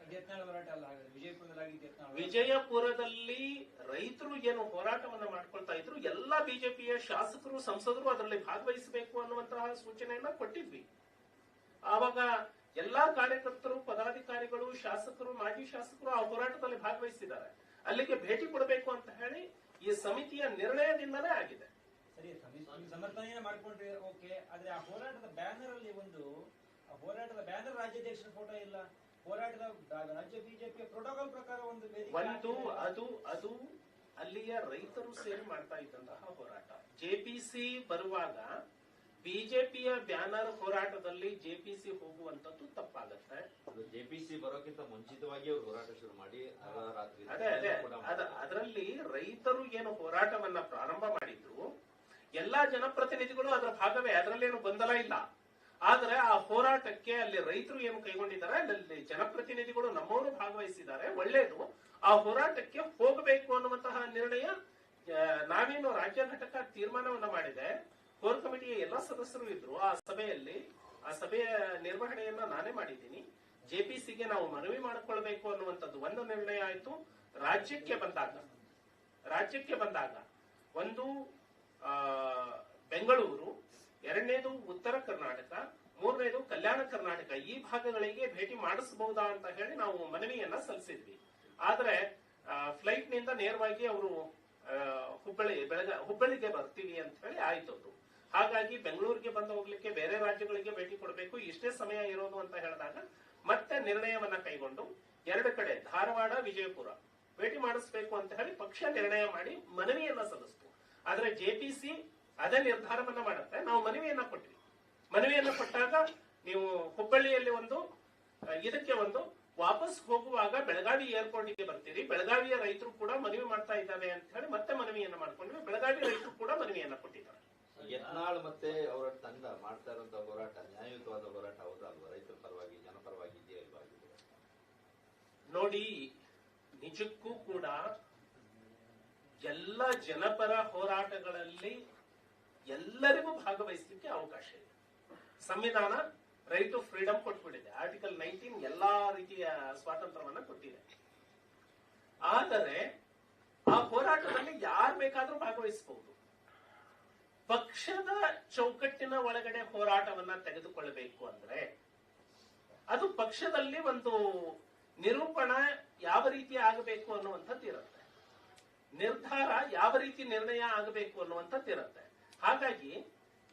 [SPEAKER 5] ವಿಜಯಪುರದಲ್ಲಿ
[SPEAKER 1] ರೈತರು ಏನು ಹೋರಾಟವನ್ನ ಮಾಡ್ಕೊಳ್ತಾ ಇದ್ರು ಎಲ್ಲಾ ಬಿಜೆಪಿಯ ಶಾಸಕರು ಸಂಸದರು ಅದರಲ್ಲಿ ಭಾಗವಹಿಸಬೇಕು ಅನ್ನುವಂತಹ ಸೂಚನೆಯನ್ನ ಕೊಟ್ಟಿದ್ವಿ. ಆವಾಗ ಎಲ್ಲಾ ಕಾರ್ಯಕರ್ತರು ಪದಾಧಿಕಾರಿಗಳು ಶಾಸಕರು ಮಾಜಿ ಶಾಸಕರು ಆ ಹೋರಾಟದಲ್ಲಿ ಭಾಗವಹಿಸಿದ್ದಾರೆ. ಅಲ್ಲಿಗೆ ಭೇಟಿ ಕೊಡಬೇಕು ಅಂತ ಹೇಳಿ ಈ ಸಮಿತಿಯ ನಿರ್ಣಯದಿಂದಲೇ ಆಗಿದೆ.
[SPEAKER 5] ಸರಿ ಸಮರ್ಥನೆಯನ್ನ ಮಾಡ್ಕೊಂಡ್ರೆ ಓಕೆ. ಆದ್ರೆ ಆ ಹೋರಾಟದ ಬ್ಯಾನರ್ ಅಲ್ಲಿ ಒಂದು ಆ ಹೋರಾಟದ ಬ್ಯಾನರ್ ರಾಜ್ಯಾಧ್ಯಕ್ಷರ ಫೋಟೋ ಇಲ್ಲ. ಹೋರಾಟದ ಬ- ರಾಜ್ಯ ಬಿಜೆಪಿಯ ಪ್ರೋಟೋಕಾಲ್ ಪ್ರಕಾರ ಒಂದು
[SPEAKER 1] ಒಂದು ಅದು ಅದು ಅಲ್ಲಿಯ ರೈತರು ಸೇರಿ ಮಾಡ್ತಾ ಇದ್ದಂತಹ ಹೋರಾಟ. ಜೆಪಿಸಿ ಬರುವಾಗ ಬಿಜೆಪಿಯ ಬ್ಯಾನರ್ ಹೋರಾಟದಲ್ಲಿ ಜೆಪಿಸಿ ಹೋಗುವಂತದ್ದು ತಪ್ಪಾಗತ್ತೆ.
[SPEAKER 6] ಜೆಪಿಸಿ ಬರೋಕ್ಕಿಂತ ಮುಂಚಿತವಾಗಿ ಅವರು ಹೋರಾಟ ಶುರು ಮಾಡಿ
[SPEAKER 1] ಅದೇ ಅದೇ. ಅದ ಅದರಲ್ಲಿ ರೈತರು ಏನು ಹೋರಾಟವನ್ನ ಪ್ರಾರಂಭ ಮಾಡಿದ್ರು ಎಲ್ಲಾ ಜನಪ್ರತಿನಿಧಿಗಳು ಅದರ ಭಾಗವೇ ಅದರಲ್ಲೇನು ಗೊಂದಲ ಇಲ್ಲ. ಆದ್ರೆ ಆ ಹೋರಾಟಕ್ಕೆ ಅಲ್ಲಿ ರೈತರು ಏನು ಕೈಗೊಂಡಿದ್ದಾರೆ, ಅಲ್ಲಿ ಜನಪ್ರತಿನಿಧಿಗಳು ನಮ್ಮವರು ಭಾಗವಹಿಸಿದ್ದಾರೆ ಒಳ್ಳೆಯದು ಆ ಹೋರಾಟಕ್ಕೆ ಹೋಗಬೇಕು ಅನ್ನುವಂತಹ ನಿರ್ಣಯ ನಾವೇನು ರಾಜ್ಯ ಘಟಕ ತೀರ್ಮಾನವನ್ನು ಮಾಡಿದೆ. ಕೋರ್ ಕಮಿಟಿಯ ಎಲ್ಲಾ ಸದಸ್ಯರು ಇದ್ರು. ಆ ಸಭೆಯಲ್ಲಿ, ಆ ಸಭೆಯ ನಿರ್ವಹಣೆಯನ್ನ ನಾನೇ ಮಾಡಿದ್ದೀನಿ. ಜೆಪಿಸಿಗೆ ನಾವು ಮನವಿ ಮಾಡಿಕೊಳ್ಬೇಕು ಅನ್ನುವಂಥದ್ದು ಒಂದು ನಿರ್ಣಯ ಆಯಿತು. ರಾಜ್ಯಕ್ಕೆ ಬಂದಾಗ ರಾಜ್ಯಕ್ಕೆ ಬಂದಾಗ ಒಂದು ಬೆಂಗಳೂರು ಎರಡನೇದು ಉತ್ತರ ಕರ್ನಾಟಕ, ಮೂರನೇದು ಕಲ್ಯಾಣ ಕರ್ನಾಟಕ. ಈ ಭಾಗಗಳಿಗೆ ಭೇಟಿ ಮಾಡಿಸಬಹುದಾ ಅಂತ ಹೇಳಿ ನಾವು ಮನವಿಯನ್ನ ಸಲ್ಲಿಸಿದ್ವಿ. ಆದ್ರೆ ಫ್ಲೈಟ್ನಿಂದ ನೇರವಾಗಿ ಅವರು ಹುಬ್ಬಳ್ಳಿ, ಬೆಳಗ, ಹುಬ್ಬಳ್ಳಿಗೆ ಬರ್ತೀವಿ ಅಂತ ಹೇಳಿ ಆಯ್ತು ಅದು ಹಾಗಾಗಿ ಬೆಂಗಳೂರಿಗೆ ಬಂದು ಹೋಗ್ಲಿಕ್ಕೆ ಬೇರೆ ರಾಜ್ಯಗಳಿಗೆ ಭೇಟಿ ಕೊಡಬೇಕು, ಇಷ್ಟೇ ಸಮಯ ಇರೋದು ಅಂತ ಹೇಳಿದಾಗ ಮತ್ತೆ ನಿರ್ಣಯವನ್ನ ಕೈಗೊಂಡು ಎರಡು ಕಡೆ ಧಾರವಾಡ, ವಿಜಯಪುರ ಭೇಟಿ ಮಾಡಿಸ್ಬೇಕು ಅಂತ ಹೇಳಿ ಪಕ್ಷ ನಿರ್ಣಯ ಮಾಡಿ ಮನವಿಯನ್ನ ಸಲ್ಲಿಸ್ತು. ಆದ್ರೆ ಜೆಪಿಸಿ ಅದೇ ನಿರ್ಧಾರವನ್ನ ಮಾಡುತ್ತೆ. ನಾವು ಮನವಿಯನ್ನ ಕೊಟ್ವಿ. ಮನವಿಯನ್ನ ಕೊಟ್ಟಾಗ ನೀವು ಹುಬ್ಬಳ್ಳಿಯಲ್ಲಿ ಒಂದು ಇದಕ್ಕೆ ಒಂದು ವಾಪಸ್ ಹೋಗುವಾಗ ಬೆಳಗಾವಿ ಏರ್ಪೋರ್ಟ್ಗೆ ಬರ್ತೀರಿ. ಬೆಳಗಾವಿಯ ರೈತರು ಕೂಡ ಮನವಿ ಮಾಡ್ತಾ ಇದ್ದಾವೆ ಅಂತ ಹೇಳಿ ಮತ್ತೆ ಮನವಿಯನ್ನ ಮಾಡ್ಕೊಂಡ್ವಿ. ಬೆಳಗಾವಿ ರೈತರು ಕೂಡ ಮನವಿಯನ್ನ ಕೊಟ್ಟಿದ್ದಾರೆ.
[SPEAKER 6] ಯತ್ನಾಳ್ ಮತ್ತೆ ಅವರ ತಂಡ ಮಾಡ್ತಾ ಇರುವಂತಹ ಹೋರಾಟ ನ್ಯಾಯಯುತವಾದ ಹೋರಾಟ ಹೌದಲ್ವಾ ರೈತರ ಪರವಾಗಿ ಜನಪರವಾಗಿ ಇದೆಯಾ ಇಲ್ವಾ?
[SPEAKER 1] ನೋಡಿ ನಿಜಕ್ಕೂ ಕೂಡ ಎಲ್ಲ ಜನಪರ ಹೋರಾಟಗಳಲ್ಲಿ ಎಲ್ಲರಿಗೂ ಭಾಗವಹಿಸಲಿಕ್ಕೆ ಅವಕಾಶ ಇದೆ. ಸಂವಿಧಾನ ರೈಟ್ ಟು ಫ್ರೀಡಮ್ ಕೊಟ್ಬಿಟ್ಟಿದೆ. ಆರ್ಟಿಕಲ್ ನೈನ್ಟೀನ್ ಎಲ್ಲಾ ರೀತಿಯ ಸ್ವಾತಂತ್ರ್ಯವನ್ನ ಕೊಟ್ಟಿದೆ. ಆದರೆ ಆ ಹೋರಾಟದಲ್ಲಿ ಯಾರು ಬೇಕಾದರೂ ಭಾಗವಹಿಸಬಹುದು ಪಕ್ಷದ ಚೌಕಟ್ಟಿನ ಒಳಗಡೆ ಹೋರಾಟವನ್ನ ತೆಗೆದುಕೊಳ್ಳಬೇಕು ಅಂದ್ರೆ ಅದು ಪಕ್ಷದಲ್ಲಿ ಒಂದು ನಿರೂಪಣ ಯಾವ ರೀತಿ ಆಗಬೇಕು ಅನ್ನುವಂಥದ್ದು ಇರುತ್ತೆ ನಿರ್ಧಾರ ಯಾವ ರೀತಿ ನಿರ್ಣಯ ಆಗಬೇಕು ಅನ್ನುವಂಥದ್ದು ಇರುತ್ತೆ ಹಾಗಾಗಿ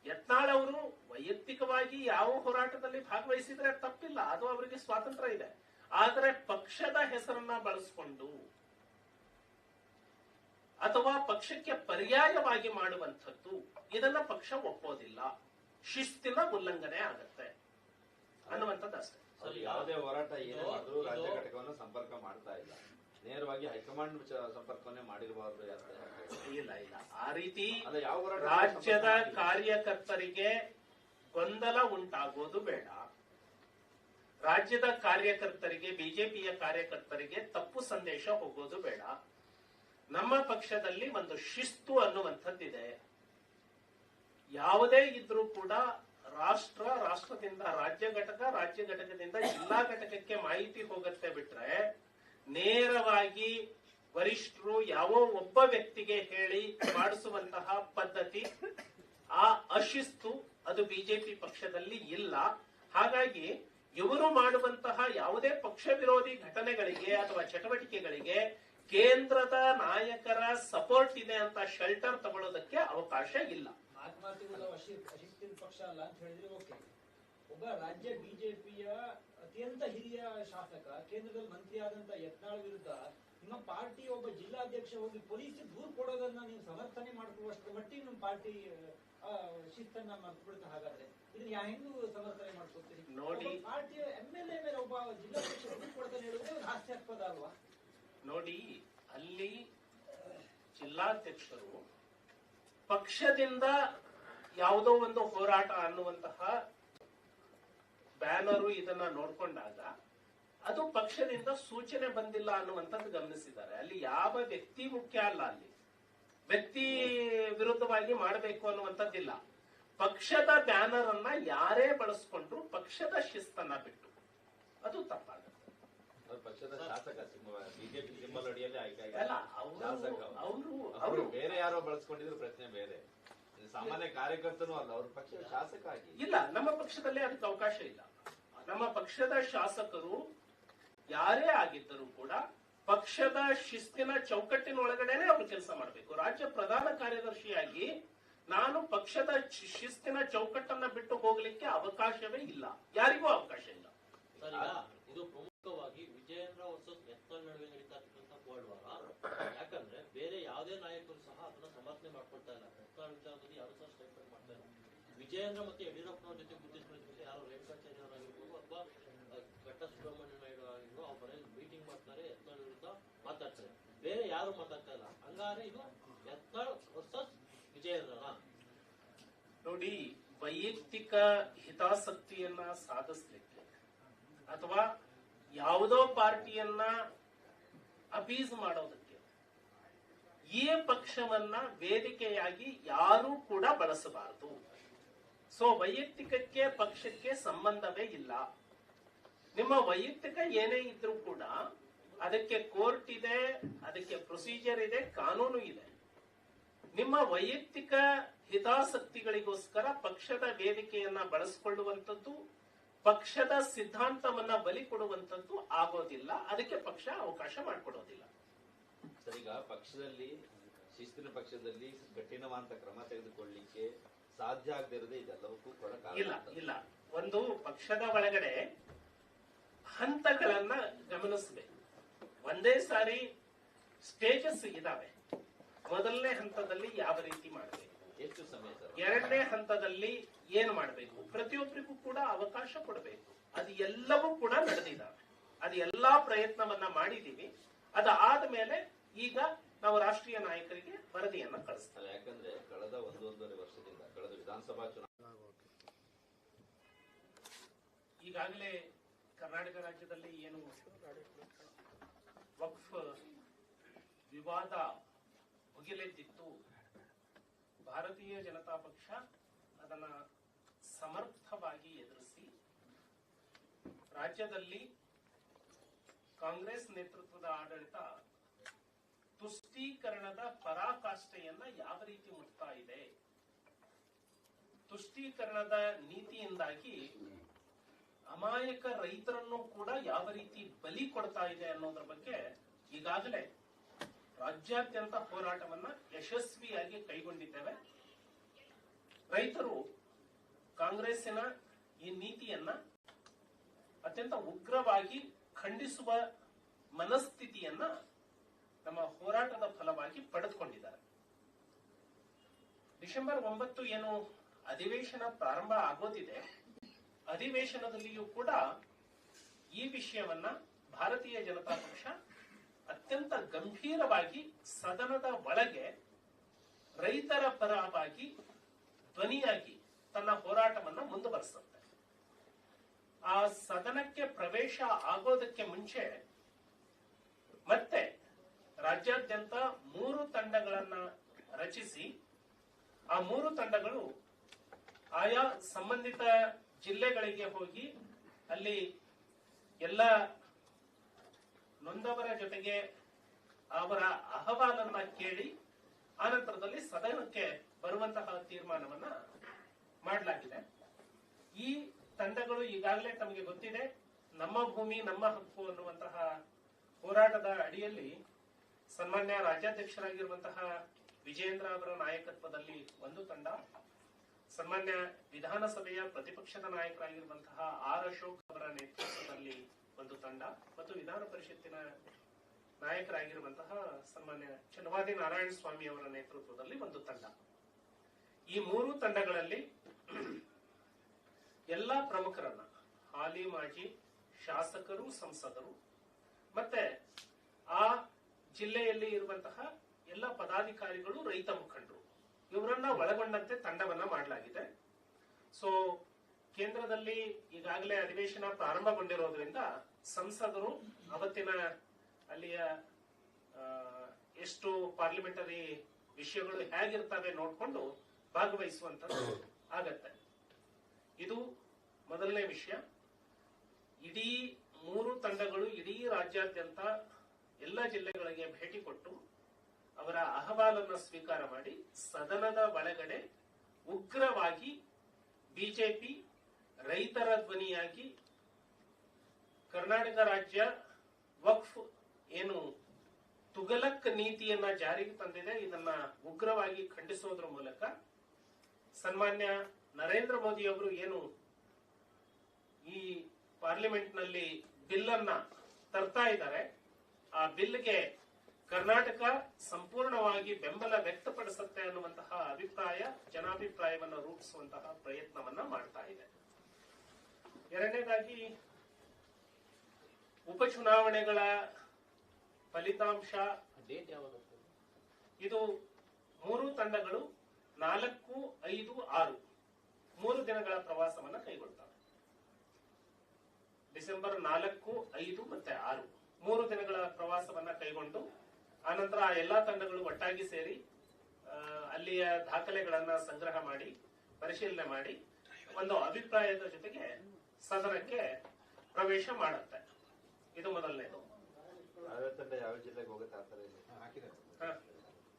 [SPEAKER 1] ಯತ್ನಾಳ್ ಅವರು ವೈಯಕ್ತಿಕವಾಗಿ ಯಾವ ಹೋರಾಟದಲ್ಲಿ ಭಾಗವಹಿಸಿದ್ರೆ ತಪ್ಪಿಲ್ಲ. ಅದು ಅವರಿಗೆ ಸ್ವಾತಂತ್ರ್ಯ ಇದೆ. ಆದರೆ ಪಕ್ಷದ ಹೆಸರನ್ನ ಬಳಸಿಕೊಂಡು ಅಥವಾ ಪಕ್ಷಕ್ಕೆ ಪರ್ಯಾಯವಾಗಿ ಮಾಡುವಂಥದ್ದು ಇದನ್ನ ಪಕ್ಷ ಒಪ್ಪೋದಿಲ್ಲ. ಶಿಸ್ತಿನ ಉಲ್ಲಂಘನೆ ಆಗತ್ತೆ. ಅನ್ನುವಂಥದ್ದು ಅಷ್ಟೇ.
[SPEAKER 6] ಯಾವುದೇ ಹೋರಾಟ ಏನೇ ಸಂಪರ್ಕ ಮಾಡ್ತಾ ಇಲ್ಲ. ನೇರವಾಗಿ ಹೈಕಮಾಂಡ್ ಸಂಪರ್ಕವನ್ನೇ ಮಾಡಿರಬಾರ್ದು
[SPEAKER 1] ಇಲ್ಲ ಇಲ್ಲ. ಆ ರೀತಿ
[SPEAKER 6] ಯಾವ
[SPEAKER 1] ರಾಜ್ಯದ ಕಾರ್ಯಕರ್ತರಿಗೆ ಗೊಂದಲ ಉಂಟಾಗೋದು ಬೇಡ. ರಾಜ್ಯದ ಕಾರ್ಯಕರ್ತರಿಗೆ ಬಿಜೆಪಿಯ ಕಾರ್ಯಕರ್ತರಿಗೆ ತಪ್ಪು ಸಂದೇಶ ಹೋಗೋದು ಬೇಡ. ನಮ್ಮ ಪಕ್ಷದಲ್ಲಿ ಒಂದು ಶಿಸ್ತು ಅನ್ನುವಂಥದ್ದಿದೆ. ಯಾವುದೇ ಇದ್ರೂ ಕೂಡ ರಾಷ್ಟ್ರ ರಾಷ್ಟ್ರದಿಂದ ರಾಜ್ಯ ಘಟಕ ರಾಜ್ಯ ಘಟಕದಿಂದ ಜಿಲ್ಲಾ ಘಟಕಕ್ಕೆ ಮಾಹಿತಿ ಹೋಗುತ್ತೆ ಬಿಟ್ರೆ ನೇರವಾಗಿ ವರಿಷ್ಠರು ಯಾವ ಒಬ್ಬ ವ್ಯಕ್ತಿಗೆ ಹೇಳಿ ಮಾಡಿಸುವಂತಹ ಪದ್ಧತಿ ಆ ಅಶಿಸ್ತು ಅದು ಬಿಜೆಪಿ ಪಕ್ಷದಲ್ಲಿ ಇಲ್ಲ. ಹಾಗಾಗಿ ಇವರು ಮಾಡುವಂತಹ ಯಾವುದೇ ಪಕ್ಷ ವಿರೋಧಿ ಘಟನೆಗಳಿಗೆ ಅಥವಾ ಚಟುವಟಿಕೆಗಳಿಗೆ ಕೇಂದ್ರದ ನಾಯಕರ ಸಪೋರ್ಟ್ ಇದೆ ಅಂತ ಶೆಲ್ಟರ್ ತಗೊಳ್ಳೋದಕ್ಕೆ ಅವಕಾಶ ಇಲ್ಲ.
[SPEAKER 5] ಪಕ್ಷ ಅಲ್ಲ ಅಂತ ಹೇಳಿದ್ರೆ ಒಬ್ಬ ರಾಜ್ಯ ಬಿಜೆಪಿಯ ಅತ್ಯಂತ ಹಿರಿಯ ಶಾಸಕ ಕೇಂದ್ರದಲ್ಲಿ ಮಂತ್ರಿ ಆದಂತ ಯತ್ನಾಳ್ ವಿರುದ್ಧ ನಿಮ್ಮ ಪಾರ್ಟಿ ಒಬ್ಬ ಜಿಲ್ಲಾಧ್ಯಕ್ಷ ಹೋಗಿ ಪೊಲೀಸ್ ದೂರು ಕೊಡೋದನ್ನ ನೀವು ಸಮರ್ಥನೆ ಮಾಡ್ಕೊಳ್ಳುವಷ್ಟು ಮಟ್ಟಿಗೆ ನಿಮ್ಮ ಪಾರ್ಟಿ ಶಿಸ್ತನ್ನ ಮರ್ತ್ಬಿಡುತ್ತೆ. ಹಾಗಾದ್ರೆ ಇದನ್ನ ಯಾ ಹೆಂಗು ಸಮರ್ಥನೆ ಮಾಡ್ಕೊತೀರಿ?
[SPEAKER 1] ನೋಡಿ.
[SPEAKER 5] ಪಾರ್ಟಿಯ ಎಂ ಎಲ್ ಎ ಮೇಲೆ ಒಬ್ಬ ಜಿಲ್ಲಾಧ್ಯಕ್ಷ ದೂರು ಕೊಡ್ತಾನೆ ಹೇಳುವುದು ಒಂದು ಹಾಸ್ಯಾಸ್ಪದ ಅಲ್ವಾ?
[SPEAKER 1] ನೋಡಿ ಅಲ್ಲಿ ಜಿಲ್ಲಾಧ್ಯಕ್ಷರು ಪಕ್ಷದಿಂದ ಯಾವುದೋ ಒಂದು ಹೋರಾಟ ಅನ್ನುವಂತಹ ಬ್ಯಾನರು ಇದನ್ನ ನೋಡ್ಕೊಂಡಾಗ ಅದು ಪಕ್ಷದಿಂದ ಸೂಚನೆ ಬಂದಿಲ್ಲ ಅನ್ನುವಂಥದ್ದು ಗಮನಿಸಿದ್ದಾರೆ. ಅಲ್ಲಿ ಯಾವ ವ್ಯಕ್ತಿ ಮುಖ್ಯ ಅಲ್ಲ ಅಲ್ಲಿ. ವ್ಯಕ್ತಿ ವಿರುದ್ಧವಾಗಿ ಮಾಡಬೇಕು ಅನ್ನುವಂಥದ್ದಿಲ್ಲ. ಪಕ್ಷದ ಬ್ಯಾನರ್ ಅನ್ನ ಯಾರೇ ಬಳಸ್ಕೊಂಡ್ರು ಪಕ್ಷದ ಶಿಸ್ತನ್ನ ಬಿಟ್ಟು. ಅದು ತಪ್ಪಾಗುತ್ತೆ.
[SPEAKER 6] ಅವ್ರ ಪಕ್ಷದ ಶಾಸಕ ಬಿಜೆಪಿ ಸಿಂಬಲ್ ಆಯ್ಕೆ.
[SPEAKER 1] ಅವರು ಅವರು
[SPEAKER 6] ಬೇರೆ ಯಾರೋ ಬಳಸ್ಕೊಂಡಿದ್ರು ಪ್ರಶ್ನೆ ಬೇರೆ. ಸಾಮಾನ್ಯ ಕಾರ್ಯಕರ್ತನೂ ಅಲ್ಲ ಅವ್ರ ಪಕ್ಷದ ಶಾಸಕ ಆಗಿ.
[SPEAKER 1] ಇಲ್ಲ ನಮ್ಮ ಪಕ್ಷದಲ್ಲಿ ಅದಕ್ಕೆ ಅವಕಾಶ ಇಲ್ಲ. ನಮ್ಮ ಪಕ್ಷದ ಶಾಸಕರು ಯಾರೇ ಆಗಿದ್ದರೂ ಕೂಡ ಪಕ್ಷದ ಶಿಸ್ತಿನ ಚೌಕಟ್ಟಿನೊಳಗಡೆನೆ ಅವರು ಕೆಲಸ ಮಾಡಬೇಕು. ರಾಜ್ಯ ಪ್ರಧಾನ ಕಾರ್ಯದರ್ಶಿಯಾಗಿ ನಾನು ಪಕ್ಷದ ಶಿಸ್ತಿನ ಚೌಕಟ್ಟನ್ನ ಬಿಟ್ಟು ಹೋಗ್ಲಿಕ್ಕೆ ಅವಕಾಶವೇ ಇಲ್ಲ. ಯಾರಿಗೂ ಅವಕಾಶ ಇಲ್ಲ.
[SPEAKER 4] ಇದು ಪ್ರಮುಖವಾಗಿ ವಿಜಯೇಂದ್ರ ವರ್ಸಸ್ ಎತ್ತಲ್ ನಡುವೆ ನಡೀತಾ ಇರ್ತಕ್ಕಂಥ ಯಾಕಂದ್ರೆ ಬೇರೆ ಯಾವುದೇ ನಾಯಕರು ಸಹ ಅದನ್ನ ಸಮರ್ಥನೆ ಮಾಡ್ಕೊಳ್ತಾ ಇಲ್ಲ. ಎತ್ತಲ್ ವಿಚಾರದಲ್ಲಿ ಯಾರು ಸಹ ಸ್ಟೇಟ್ಮೆಂಟ್ ಮಾಡ್ತಾ ಇಲ್ಲ. ವಿಜಯೇಂದ್ರ ಮತ್ತೆ ಯಡಿಯೂರಪ್ಪನವರ ಜೊತೆ ಗುರುತಿಸ್ಕೊಳ್ಳೋ ಜೊತೆ ಯಾರು ರೇಣುಕಾಚಾರ್ಯ ಅವರಾಗಿರ್ಬೋದು ಘಟ್ಟ ಸುಬ್ರಹ್ಮಣ್ಯ ನಾಯ್ಡು ಆಗಿದ್ರು ಮೀಟಿಂಗ್ ಮಾಡ್ತಾರೆ ಯತ್ನಾಳ್ ವಿರುದ್ಧ ಮಾತಾಡ್ತಾರೆ. ಬೇರೆ ಯಾರು ಮಾತಾಡ್ತಾ ಇಲ್ಲ. ಹಂಗಾದ್ರೆ ಇದು ಯತ್ನಾಳ್ ವರ್ಸಸ್ ವಿಜಯೇಂದ್ರನ
[SPEAKER 1] ನೋಡಿ, ವೈಯಕ್ತಿಕ ಹಿತಾಸಕ್ತಿಯನ್ನ ಸಾಧಿಸ್ಲಿಕ್ಕೆ ಅಥವಾ ಯಾವುದೋ ಪಾರ್ಟಿಯನ್ನ ಅಪೀಸ್ ಮಾಡೋದಕ್ಕೆ ಈ ಪಕ್ಷವನ್ನ ವೇದಿಕೆಯಾಗಿ ಯಾರೂ ಕೂಡ ಬಳಸಬಾರದು. ಸೊ ವೈಯಕ್ತಿಕಕ್ಕೆ ಪಕ್ಷಕ್ಕೆ ಸಂಬಂಧವೇ ಇಲ್ಲ. ನಿಮ್ಮ ವೈಯಕ್ತಿಕ ಏನೇ ಇದ್ರೂ ಕೂಡ ಅದಕ್ಕೆ ಕೋರ್ಟ್ ಇದೆ ಅದಕ್ಕೆ ಪ್ರೊಸೀಜರ್ ಇದೆ ಕಾನೂನು ಇದೆ. ನಿಮ್ಮ ವೈಯಕ್ತಿಕ ಹಿತಾಸಕ್ತಿಗಳಿಗೋಸ್ಕರ ಪಕ್ಷದ ವೇದಿಕೆಯನ್ನ ಬಳಸಿಕೊಳ್ಳುವಂಥದ್ದು ಪಕ್ಷದ ಸಿದ್ಧಾಂತವನ್ನ ಬಲಿ ಕೊಡುವಂಥದ್ದು ಆಗೋದಿಲ್ಲ ಅದಕ್ಕೆ ಪಕ್ಷ ಅವಕಾಶ ಮಾಡಿಕೊಡೋದಿಲ್ಲ.
[SPEAKER 6] ಸರ್ ಈಗ ಪಕ್ಷದಲ್ಲಿ ಶಿಸ್ತಿನ ಪಕ್ಷದಲ್ಲಿ ಕಠಿಣವಾದ ಕ್ರಮ ತೆಗೆದುಕೊಳ್ಳಿಕ್ಕೆ ಸಾಧ್ಯ ಆಗದಿರದೆ ಇದೆಲ್ಲವಕ್ಕೂ ಕೂಡ
[SPEAKER 1] ಇಲ್ಲ ಇಲ್ಲ. ಒಂದು ಪಕ್ಷದ ಒಳಗಡೆ ಹಂತಗಳನ್ನ ಗಮನಿಸಬೇಕು. ಒಂದೇ ಸಾರಿ ಸ್ಟೇಜಸ್ ಇದಾವೆ. ಮೊದಲನೇ ಹಂತದಲ್ಲಿ ಯಾವ ರೀತಿ ಮಾಡಬೇಕು?
[SPEAKER 6] ಎಷ್ಟು ಸಮಯ
[SPEAKER 1] ಎರಡನೇ ಹಂತದಲ್ಲಿ ಏನು ಮಾಡಬೇಕು? ಪ್ರತಿಯೊಬ್ಬರಿಗೂ ಕೂಡ ಅವಕಾಶ ಕೊಡಬೇಕು. ಅದು ಎಲ್ಲವೂ ಕೂಡ ನಡೆದಿದ್ದಾವೆ ಅದು ಎಲ್ಲಾ ಪ್ರಯತ್ನವನ್ನ ಮಾಡಿದೀವಿ. ಅದಾದ ಮೇಲೆ ಈಗ ನಾವು ರಾಷ್ಟ್ರೀಯ ನಾಯಕರಿಗೆ ವರದಿಯನ್ನ ಕಳಿಸ್ತೇವೆ
[SPEAKER 6] ಯಾಕಂದ್ರೆ ಕಳೆದ ಒಂದು ಒಂದೂವರೆ ವರ್ಷದಿಂದ ಕಳೆದ ವಿಧಾನಸಭಾ ಚುನಾವಣೆ
[SPEAKER 1] ಈಗಾಗಲೇ ಕರ್ನಾಟಕ ರಾಜ್ಯದಲ್ಲಿ ಏನು ವಕ್ಫ್ ವಿವಾದ ಭುಗಿಲೆದ್ದಿತ್ತು ಭಾರತೀಯ ಜನತಾ ಪಕ್ಷ ಅದನ್ನ ಸಮರ್ಥವಾಗಿ ಎದುರಿಸಿ, ರಾಜ್ಯದಲ್ಲಿ ಕಾಂಗ್ರೆಸ್ ನೇತೃತ್ವದ ಆಡಳಿತ ತುಷ್ಟೀಕರಣದ ಪರಾಕಾಷ್ಠೆಯನ್ನ ಯಾವ ರೀತಿ ಮುಟ್ತಾ ಇದೆ, ತುಷ್ಟೀಕರಣದ ನೀತಿಯಿಂದಾಗಿ ಅಮಾಯಕ ರೈತರನ್ನು ಕೂಡ ಯಾವ ರೀತಿ ಬಲಿ ಕೊಡ್ತಾ ಇದೆ ಅನ್ನೋದ್ರ ಬಗ್ಗೆ ಈಗಾಗಲೇ ರಾಜ್ಯಾದ್ಯಂತ ಹೋರಾಟವನ್ನ ಯಶಸ್ವಿಯಾಗಿ ಕೈಗೊಂಡಿದ್ದೇವೆ. ರೈತರು ಕಾಂಗ್ರೆಸ್ಸಿನ ಈ ನೀತಿಯನ್ನ ಅತ್ಯಂತ ಉಗ್ರವಾಗಿ ಖಂಡಿಸುವ ಮನಸ್ಥಿತಿಯನ್ನ ನಮ್ಮ ಹೋರಾಟದ ಫಲವಾಗಿ ಪಡೆದುಕೊಂಡಿದ್ದಾರೆ. ಡಿಸೆಂಬರ್ ಒಂಬತ್ತು ಏನು ಅಧಿವೇಶನ ಪ್ರಾರಂಭ ಆಗೋದಿದೆ ಅಧಿವೇಶನದಲ್ಲಿಯೂ ಕೂಡ ಈ ವಿಷಯವನ್ನ ಭಾರತೀಯ ಜನತಾ ಪಕ್ಷ ಅತ್ಯಂತ ಗಂಭೀರವಾಗಿ ಸದನದ ಒಳಗೆ ರೈತರ ಪರವಾಗಿ ಧ್ವನಿಯಾಗಿ ತನ್ನ ಹೋರಾಟವನ್ನ ಮುಂದುವರೆಸುತ್ತೆ. ಆ ಸದನಕ್ಕೆ ಪ್ರವೇಶ ಆಗೋದಕ್ಕೆ ಮುಂಚೆ ಮತ್ತೆ ರಾಜ್ಯಾದ್ಯಂತ ಮೂರು ತಂಡಗಳನ್ನ ರಚಿಸಿ ಆ ಮೂರು ತಂಡಗಳು ಆಯಾ ಸಂಬಂಧಿತ ಜಿಲ್ಲೆಗಳಿಗೆ ಹೋಗಿ ಅಲ್ಲಿ ಎಲ್ಲ ನೊಂದವರ ಜೊತೆಗೆ ಅವರ ಅಹವಾಲನ್ನ ಕೇಳಿ ಆನಂತರದಲ್ಲಿ ಸದನಕ್ಕೆ ಬರುವಂತಹ ತೀರ್ಮಾನವನ್ನ ಮಾಡಲಾಗಿದೆ. ಈ ತಂಡಗಳು ಈಗಾಗಲೇ ತಮಗೆ ಗೊತ್ತಿದೆ, ನಮ್ಮ ಭೂಮಿ, ನಮ್ಮ ಹಕ್ಕು ಅನ್ನುವಂತಹ ಹೋರಾಟದ ಅಡಿಯಲ್ಲಿ ಸನ್ಮಾನ್ಯ ರಾಜ್ಯಾಧ್ಯಕ್ಷರಾಗಿರುವಂತಹ ವಿಜೇಂದ್ರ ಅವರ ನಾಯಕತ್ವದಲ್ಲಿ ಒಂದು ತಂಡ. ಸನ್ಮಾನ್ಯ ವಿಧಾನಸಭೆಯ ಪ್ರತಿಪಕ್ಷದ ನಾಯಕರಾಗಿರುವಂತಹ ಆರ್ ಅಶೋಕ್ ಅವರ ನೇತೃತ್ವದಲ್ಲಿ ಒಂದು ತಂಡ ಮತ್ತು ವಿಧಾನ ಪರಿಷತ್ತಿನ ನಾಯಕರಾಗಿರುವಂತಹ ಸನ್ಮಾನ್ಯ ಚನ್ನವಾದಿ ನಾರಾಯಣ ಸ್ವಾಮಿ ಅವರ ನೇತೃತ್ವದಲ್ಲಿ ಒಂದು ತಂಡ. ಈ ಮೂರು ತಂಡಗಳಲ್ಲಿ ಎಲ್ಲಾ ಪ್ರಮುಖರನ್ನ ಹಾಲಿ, ಮಾಜಿ ಶಾಸಕರು, ಸಂಸದರು ಮತ್ತೆ ಆ ಜಿಲ್ಲೆಯಲ್ಲಿ ಇರುವಂತಹ ಎಲ್ಲ ಪದಾಧಿಕಾರಿಗಳು, ರೈತ ಮುಖಂಡರು ಇವರನ್ನ ಒಳಗೊಂಡಂತೆ ತಂಡವನ್ನ ಮಾಡಲಾಗಿದೆ. ಸೊ ಕೇಂದ್ರದಲ್ಲಿ ಈಗಾಗಲೇ ಅಧಿವೇಶನ ಪ್ರಾರಂಭಗೊಂಡಿರೋದ್ರಿಂದ ಸಂಸದರು ಅವತ್ತಿನ ಅಲ್ಲಿಯ ಎಷ್ಟು ಪಾರ್ಲಿಮೆಂಟರಿ ವಿಷಯಗಳು ಹೇಗಿರ್ತವೆ ನೋಡ್ಕೊಂಡು ಭಾಗವಹಿಸುವಂತದ್ದು ಆಗತ್ತೆ. ಇದು ಮೊದಲನೇ ವಿಷಯ. ಇಡೀ ಮೂರು ತಂಡಗಳು ಇಡೀ ರಾಜ್ಯಾದ್ಯಂತ ಎಲ್ಲ ಜಿಲ್ಲೆಗಳಿಗೆ ಭೇಟಿ ಕೊಟ್ಟು ಅವರ ಅಹವಾಲನ್ನು ಸ್ವೀಕಾರ ಮಾಡಿ ಸದನದ ಒಳಗಡೆ ಉಗ್ರವಾಗಿ ಬಿಜೆಪಿ ರೈತರ ಧ್ವನಿಯಾಗಿ ಕರ್ನಾಟಕ ರಾಜ್ಯ ವಕ್ಫ್ ಏನು ತುಗಲಕ್ ನೀತಿಯನ್ನ ಜಾರಿಗೆ ತಂದಿದೆ. ಇದನ್ನ ಉಗ್ರವಾಗಿ ಖಂಡಿಸೋದ್ರ ಮೂಲಕ ಸನ್ಮಾನ್ಯ ನರೇಂದ್ರ ಮೋದಿ ಅವರು ಏನು ಈ ಪಾರ್ಲಿಮೆಂಟ್ನಲ್ಲಿ ಬಿಲ್ ಅನ್ನ ತರ್ತಾ ಇದ್ದಾರೆ. ಆ ಬಿಲ್ಗೆ ಕರ್ನಾಟಕ ಸಂಪೂರ್ಣವಾಗಿ ಬೆಂಬಲ ವ್ಯಕ್ತಪಡಿಸುತ್ತೆ ಅನ್ನುವಂತಹ ಅಭಿಪ್ರಾಯ ಜನಾಭಿಪ್ರಾಯವನ್ನು ರೂಪಿಸುವಂತಹ ಪ್ರಯತ್ನವನ್ನ ಮಾಡ್ತಾ ಇದೆ. ಎರಡನೇದಾಗಿ ಉಪಚುನಾವಣೆಗಳ ಫಲಿತಾಂಶ ಇದು ಮೂರು ತಂಡಗಳು ನಾಲ್ಕು ಐದು ಆರು ಮೂರು ದಿನಗಳ ಪ್ರವಾಸವನ್ನ ಕೈಗೊಳ್ತವೆ. ಡಿಸೆಂಬರ್ ನಾಲ್ಕು ಐದು ಮತ್ತೆ ಆರು ಮೂರು ದಿನಗಳ ಪ್ರವಾಸವನ್ನ ಕೈಗೊಂಡು ಆನಂತರ ಆ ಎಲ್ಲಾ ತಂಡಗಳು ಒಟ್ಟಾಗಿ ಸೇರಿ ಅಲ್ಲಿಯ ದಾಖಲೆಗಳನ್ನ ಸಂಗ್ರಹ ಮಾಡಿ ಪರಿಶೀಲನೆ ಮಾಡಿ ಒಂದು ಅಭಿಪ್ರಾಯದ ಜೊತೆಗೆ ಸದನಕ್ಕೆ ಪ್ರವೇಶ ಮಾಡುತ್ತೆ. ಇದು ಮೊದಲನೇದು.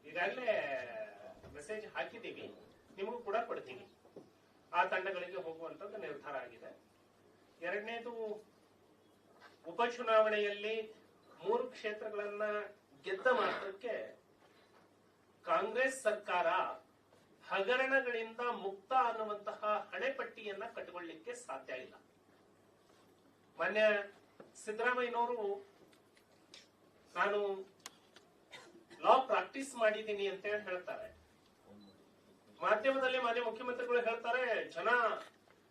[SPEAKER 1] ಈಗಾಗಲೇ ಮೆಸೇಜ್ ಹಾಕಿದ್ದೀವಿ. ನಿಮಗೂ ಕೂಡ ಕೊಡ್ತೀವಿ. ಆ ತಂಡಗಳಿಗೆ ಹೋಗುವಂತದ್ದು ನಿರ್ಧಾರ ಆಗಿದೆ. ಎರಡನೇದು ಉಪಚುನಾವಣೆಯಲ್ಲಿ ಮೂರು ಕ್ಷೇತ್ರಗಳನ್ನ ಗೆದ್ದ ಮಾತ್ರಕ್ಕೆ ಕಾಂಗ್ರೆಸ್ ಸರ್ಕಾರ ಹಗರಣಗಳಿಂದ ಮುಕ್ತ ಅನ್ನುವಂತಹ ಹಣೆಪಟ್ಟಿಯನ್ನ ಕಟ್ಟಿಕೊಳ್ಳಿಕ್ಕೆ ಸಾಧ್ಯ ಇಲ್ಲ. ಮೊನ್ನೆ ಸಿದ್ದರಾಮಯ್ಯನವರು, ನಾನು ಲಾ ಪ್ರಾಕ್ಟೀಸ್ ಮಾಡಿದ್ದೀನಿ ಅಂತ ಹೇಳಿ ಹೇಳ್ತಾರೆ. ಮಾಧ್ಯಮದಲ್ಲಿ ಮಾನ್ಯ ಮುಖ್ಯಮಂತ್ರಿಗಳು ಹೇಳ್ತಾರೆ, ಜನ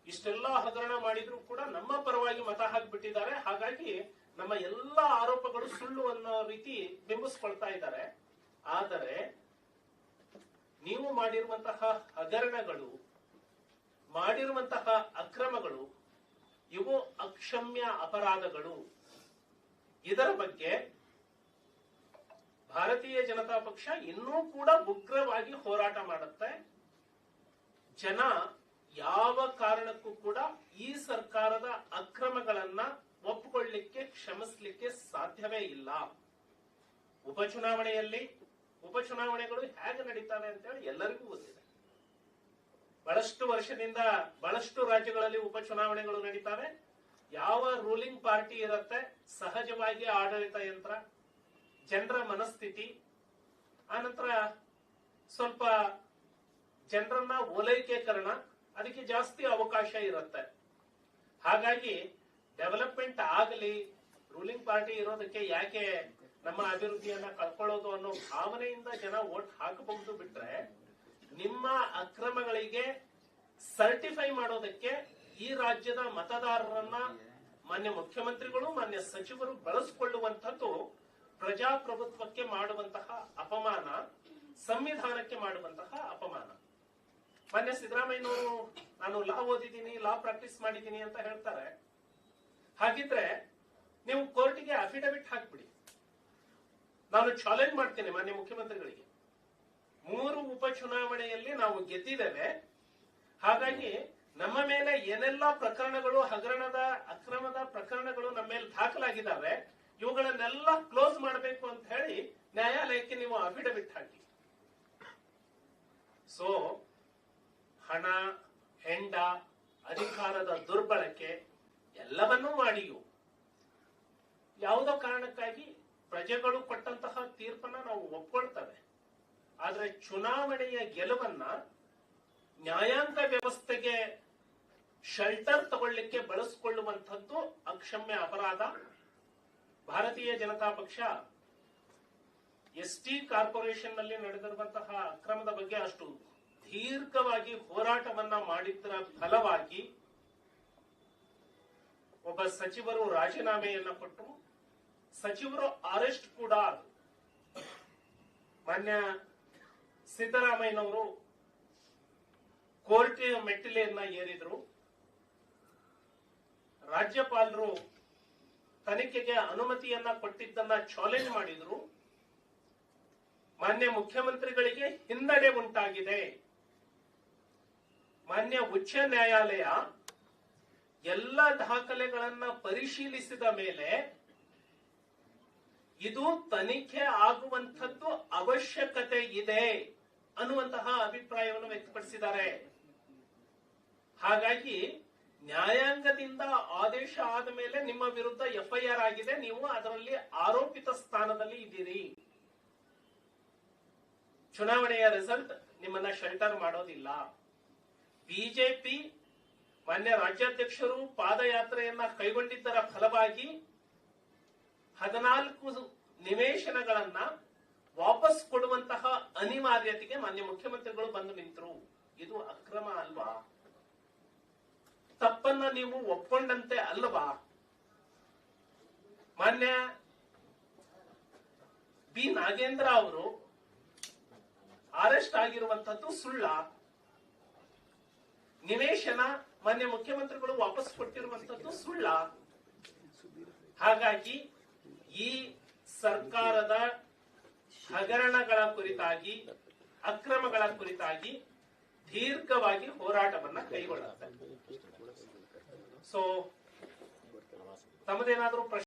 [SPEAKER 1] ಇಷ್ಟೆಲ್ಲಾ ಹಗರಣ ಮಾಡಿದ್ರು ಕೂಡ ನಮ್ಮ ಪರವಾಗಿ ಮತ ಹಾಕಿಬಿಟ್ಟಿದ್ದಾರೆ. ಹಾಗಾಗಿ ನಮ್ಮ ಎಲ್ಲ ಆರೋಪಗಳು ಸುಳ್ಳು ಅನ್ನೋ ರೀತಿ ಬಿಂಬಿಸ್ಕೊಳ್ತಾ ಇದ್ದಾರೆ. ಆದರೆ ನೀವು ಮಾಡಿರುವಂತಹ ಹಗರಣಗಳು, ಮಾಡಿರುವಂತಹ ಅಕ್ರಮಗಳು, ಇವು ಅಕ್ಷಮ್ಯ ಅಪರಾಧಗಳು. ಇದರ ಬಗ್ಗೆ ಭಾರತೀಯ ಜನತಾ ಪಕ್ಷ ಇನ್ನೂ ಕೂಡ ಉಗ್ರವಾಗಿ ಹೋರಾಟ ಮಾಡುತ್ತೆ. ಜನ ಯಾವ ಕಾರಣಕ್ಕೂ ಕೂಡ ಈ ಸರ್ಕಾರದ ಅಕ್ರಮಗಳನ್ನ ಒಪ್ಪಿಕೊಳ್ಳಿಕ್ಕೆ, ಕ್ಷಮಿಸಲಿಕ್ಕೆ ಸಾಧ್ಯವೇ ಇಲ್ಲ. ಉಪಚುನಾವಣೆಯಲ್ಲಿ, ಉಪಚುನಾವಣೆಗಳು ಹೇಗೆ ಅಂತ ಹೇಳಿ ಎಲ್ಲರಿಗೂ ಗೊತ್ತಿದೆ. ಬಹಳಷ್ಟು ವರ್ಷದಿಂದ ಬಹಳಷ್ಟು ರಾಜ್ಯಗಳಲ್ಲಿ ಉಪಚುನಾವಣೆಗಳು ನಡೀತಾವೆ. ಯಾವ ರೂಲಿಂಗ್ ಪಾರ್ಟಿ ಇರುತ್ತೆ? ಸಹಜವಾಗಿ ಆಡಳಿತ ಯಂತ್ರ, ಜನರ ಮನಸ್ಥಿತಿ ಆನಂತರ ಸ್ವಲ್ಪ ಜನರನ್ನ ಓಲೈಕೆಕರಣ, ಅದಕ್ಕೆ ಜಾಸ್ತಿ ಅವಕಾಶ ಇರುತ್ತೆ. ಹಾಗಾಗಿ ಡೆವಲಪ್ಮೆಂಟ್ ಆಗಲಿ, ರೂಲಿಂಗ್ ಪಾರ್ಟಿ ಇರೋದಕ್ಕೆ ಯಾಕೆ ನಮ್ಮ ಅಭಿವೃದ್ಧಿಯನ್ನ ಕಳ್ಕೊಳ್ಳೋದು ಅನ್ನೋ ಭಾವನೆಯಿಂದ ಜನ ಓಟ್ ಹಾಕಬಹುದು ಬಿಟ್ರೆ ನಿಮ್ಮ ಅಕ್ರಮಗಳಿಗೆ ಸರ್ಟಿಫೈ ಮಾಡೋದಕ್ಕೆ ಈ ರಾಜ್ಯದ ಮತದಾರರನ್ನ ಮಾನ್ಯ ಮುಖ್ಯಮಂತ್ರಿಗಳು, ಮಾನ್ಯ ಸಚಿವರು ಬಳಸಿಕೊಳ್ಳುವಂಥದ್ದು ಪ್ರಜಾಪ್ರಭುತ್ವಕ್ಕೆ ಮಾಡುವಂತಹ ಅಪಮಾನ, ಸಂವಿಧಾನಕ್ಕೆ ಮಾಡುವಂತಹ ಅಪಮಾನ. ಮಾನ್ಯ ಸಿದ್ದರಾಮಯ್ಯನವರು, ನಾನು ಲಾ ಓದಿದ್ದೀನಿ ಲಾ ಪ್ರಾಕ್ಟೀಸ್ ಮಾಡಿದ್ದೀನಿ ಅಂತ ಹೇಳ್ತಾರೆ. ಹಾಗಿದ್ರೆ ನೀವು ಕೋರ್ಟಿಗೆ ಅಫಿಡವಿಟ್ ಹಾಕ್ಬಿಡಿ. ನಾನು ಚಾಲೆಂಜ್ ಮಾಡ್ತೇನೆ ಮಾನ್ಯ ಮುಖ್ಯಮಂತ್ರಿಗಳಿಗೆ. ಮೂರು ಉಪಚುನಾವಣೆಯಲ್ಲಿ ನಾವು ಗೆದ್ದಿದ್ದೇವೆ. ಹಾಗಾಗಿ ನಮ್ಮ ಮೇಲೆ ಏನೆಲ್ಲ ಪ್ರಕರಣಗಳು, ಹಗರಣದ, ಅಕ್ರಮದ ಪ್ರಕರಣಗಳು ನಮ್ಮ ಮೇಲೆ ದಾಖಲಾಗಿದ್ದಾವೆ, ಇವುಗಳನ್ನೆಲ್ಲ ಕ್ಲೋಸ್ ಮಾಡಬೇಕು ಅಂತ ಹೇಳಿ ನ್ಯಾಯಾಲಯಕ್ಕೆ ನೀವು ಅಫಿಡವಿಟ್ ಹಾಕಿ. ಸೊ ಹಣ, ಹೆಂಡ, ಅಧಿಕಾರದ ದುರ್ಬಳಕೆ ಎಲ್ಲವನ್ನೂ ಮಾಡಿಯು. ಯಾವುದೋ ಕಾರಣಕ್ಕಾಗಿ ಪ್ರಜೆಗಳು ಕೊಟ್ಟಂತಹ ತೀರ್ಪನ್ನ ನಾವು ಒಪ್ಕೊಳ್ತೇವೆ. ಆದರೆ ಚುನಾವಣೆಯ ಗೆಲುವನ್ನ ನ್ಯಾಯಾಂಗ ವ್ಯವಸ್ಥೆಗೆ ಶೆಲ್ಟರ್ ತಗೊಳ್ಳಿಕ್ಕೆ ಬಳಸಿಕೊಳ್ಳುವಂಥದ್ದು ಅಕ್ಷಮ್ಯ ಅಪರಾಧ. ಭಾರತೀಯ ಜನತಾ ಪಕ್ಷ ಎಸ್ ಟಿ ಕಾರ್ಪೊರೇಷನ್ನಲ್ಲಿ ನಡೆದಿರುವಂತಹ ಅಕ್ರಮದ ಬಗ್ಗೆ ಅಷ್ಟು ದೀರ್ಘವಾಗಿ ಹೋರಾಟವನ್ನ ಮಾಡಿದ್ದರ ಫಲವಾಗಿ ಒಬ್ಬ ಸಚಿವರು ರಾಜೀನಾಮೆಯನ್ನ ಕೊಟ್ಟು ಸಚಿವರು ಅರೆಸ್ಟ್ ಕೂಡ. ಮಾನ್ಯ ಸಿದ್ದರಾಮಯ್ಯನವರು ಕೋರ್ಟ್ ಮೆಟ್ಟಿಲೆಯನ್ನ ಏರಿದ್ರು. ರಾಜ್ಯಪಾಲರು ತನಿಖೆಗೆ ಅನುಮತಿಯನ್ನ ಕೊಟ್ಟಿದ್ದನ್ನ ಚಾಲೆಂಜ್ ಮಾಡಿದ್ರು. ಮಾನ್ಯ ಮುಖ್ಯಮಂತ್ರಿಗಳಿಗೆ ಹಿನ್ನಡೆ ಉಂಟಾಗಿದೆ. ಮಾನ್ಯ ಉಚ್ಚ ನ್ಯಾಯಾಲಯ ಎಲ್ಲ ದಾಖಲೆಗಳನ್ನ ಪರಿಶೀಲಿಸಿದ ಮೇಲೆ ಇದು ತನಿಖೆ ಆಗುವಂಥದ್ದು ಅವಶ್ಯಕತೆ ಇದೆ ಅನ್ನುವಂತಹ ಅಭಿಪ್ರಾಯವನ್ನು ವ್ಯಕ್ತಪಡಿಸಿದ್ದಾರೆ. ಹಾಗಾಗಿ ನ್ಯಾಯಾಂಗದಿಂದ ಆದೇಶ ಆದ ಮೇಲೆ ನಿಮ್ಮ ವಿರುದ್ಧ ಎಫ್ಐಆರ್ ಆಗಿದೆ, ನೀವು ಅದರಲ್ಲಿ ಆರೋಪಿತ ಸ್ಥಾನದಲ್ಲಿ ಇದ್ದೀರಿ. ಚುನಾವಣೆಯ ರಿಸಲ್ಟ್ ನಿಮ್ಮನ್ನ ಶೆಲ್ಟರ್ ಮಾಡೋದಿಲ್ಲ. ಬಿಜೆಪಿ ಮಾನ್ಯ ರಾಜ್ಯಾಧ್ಯಕ್ಷರು ಪಾದಯಾತ್ರೆಯನ್ನ ಕೈಗೊಂಡಿದ್ದರ ಫಲವಾಗಿ ಹದಿನಾಲ್ಕು ನಿವೇಶನಗಳನ್ನ ವಾಪಸ್ ಕೊಡುವಂತಹ ಅನಿವಾರ್ಯತೆಗೆ ಮಾನ್ಯ ಮುಖ್ಯಮಂತ್ರಿಗಳು ಬಂದು ನಿಂತರು. ಇದು ಅಕ್ರಮ ಅಲ್ವಾ? ತಪ್ಪನ್ನ ನೀವು ಒಪ್ಕೊಂಡಂತೆ ಅಲ್ವಾ? ಮಾನ್ಯ ಬಿ. ನಾಗೇಂದ್ರ ಅವರು ಅರೆಸ್ಟ್ ಆಗಿರುವಂತದ್ದು ಸುಳ್ಳ. ನಿವೇಶನ ಮಾನ್ಯ ಮುಖ್ಯಮಂತ್ರಿಗಳು ವಾಪಸ್ ಕೊಟ್ಟಿರುವಂತದ್ದು ಸುಳ್ಳ. ಹಾಗಾಗಿ ಈ ಸರ್ಕಾರದ ಹಗರಣಗಳ ಕುರಿತಾಗಿ, ಅಕ್ರಮಗಳ ಕುರಿತಾಗಿ ದೀರ್ಘವಾಗಿ ಹೋರಾಟವನ್ನ ಕೈಗೊಳ್ಳುತ್ತೆ ಸೊ ತಮ್ಮದೇನಾದ್ರೂ ಪ್ರಶ್ನೆ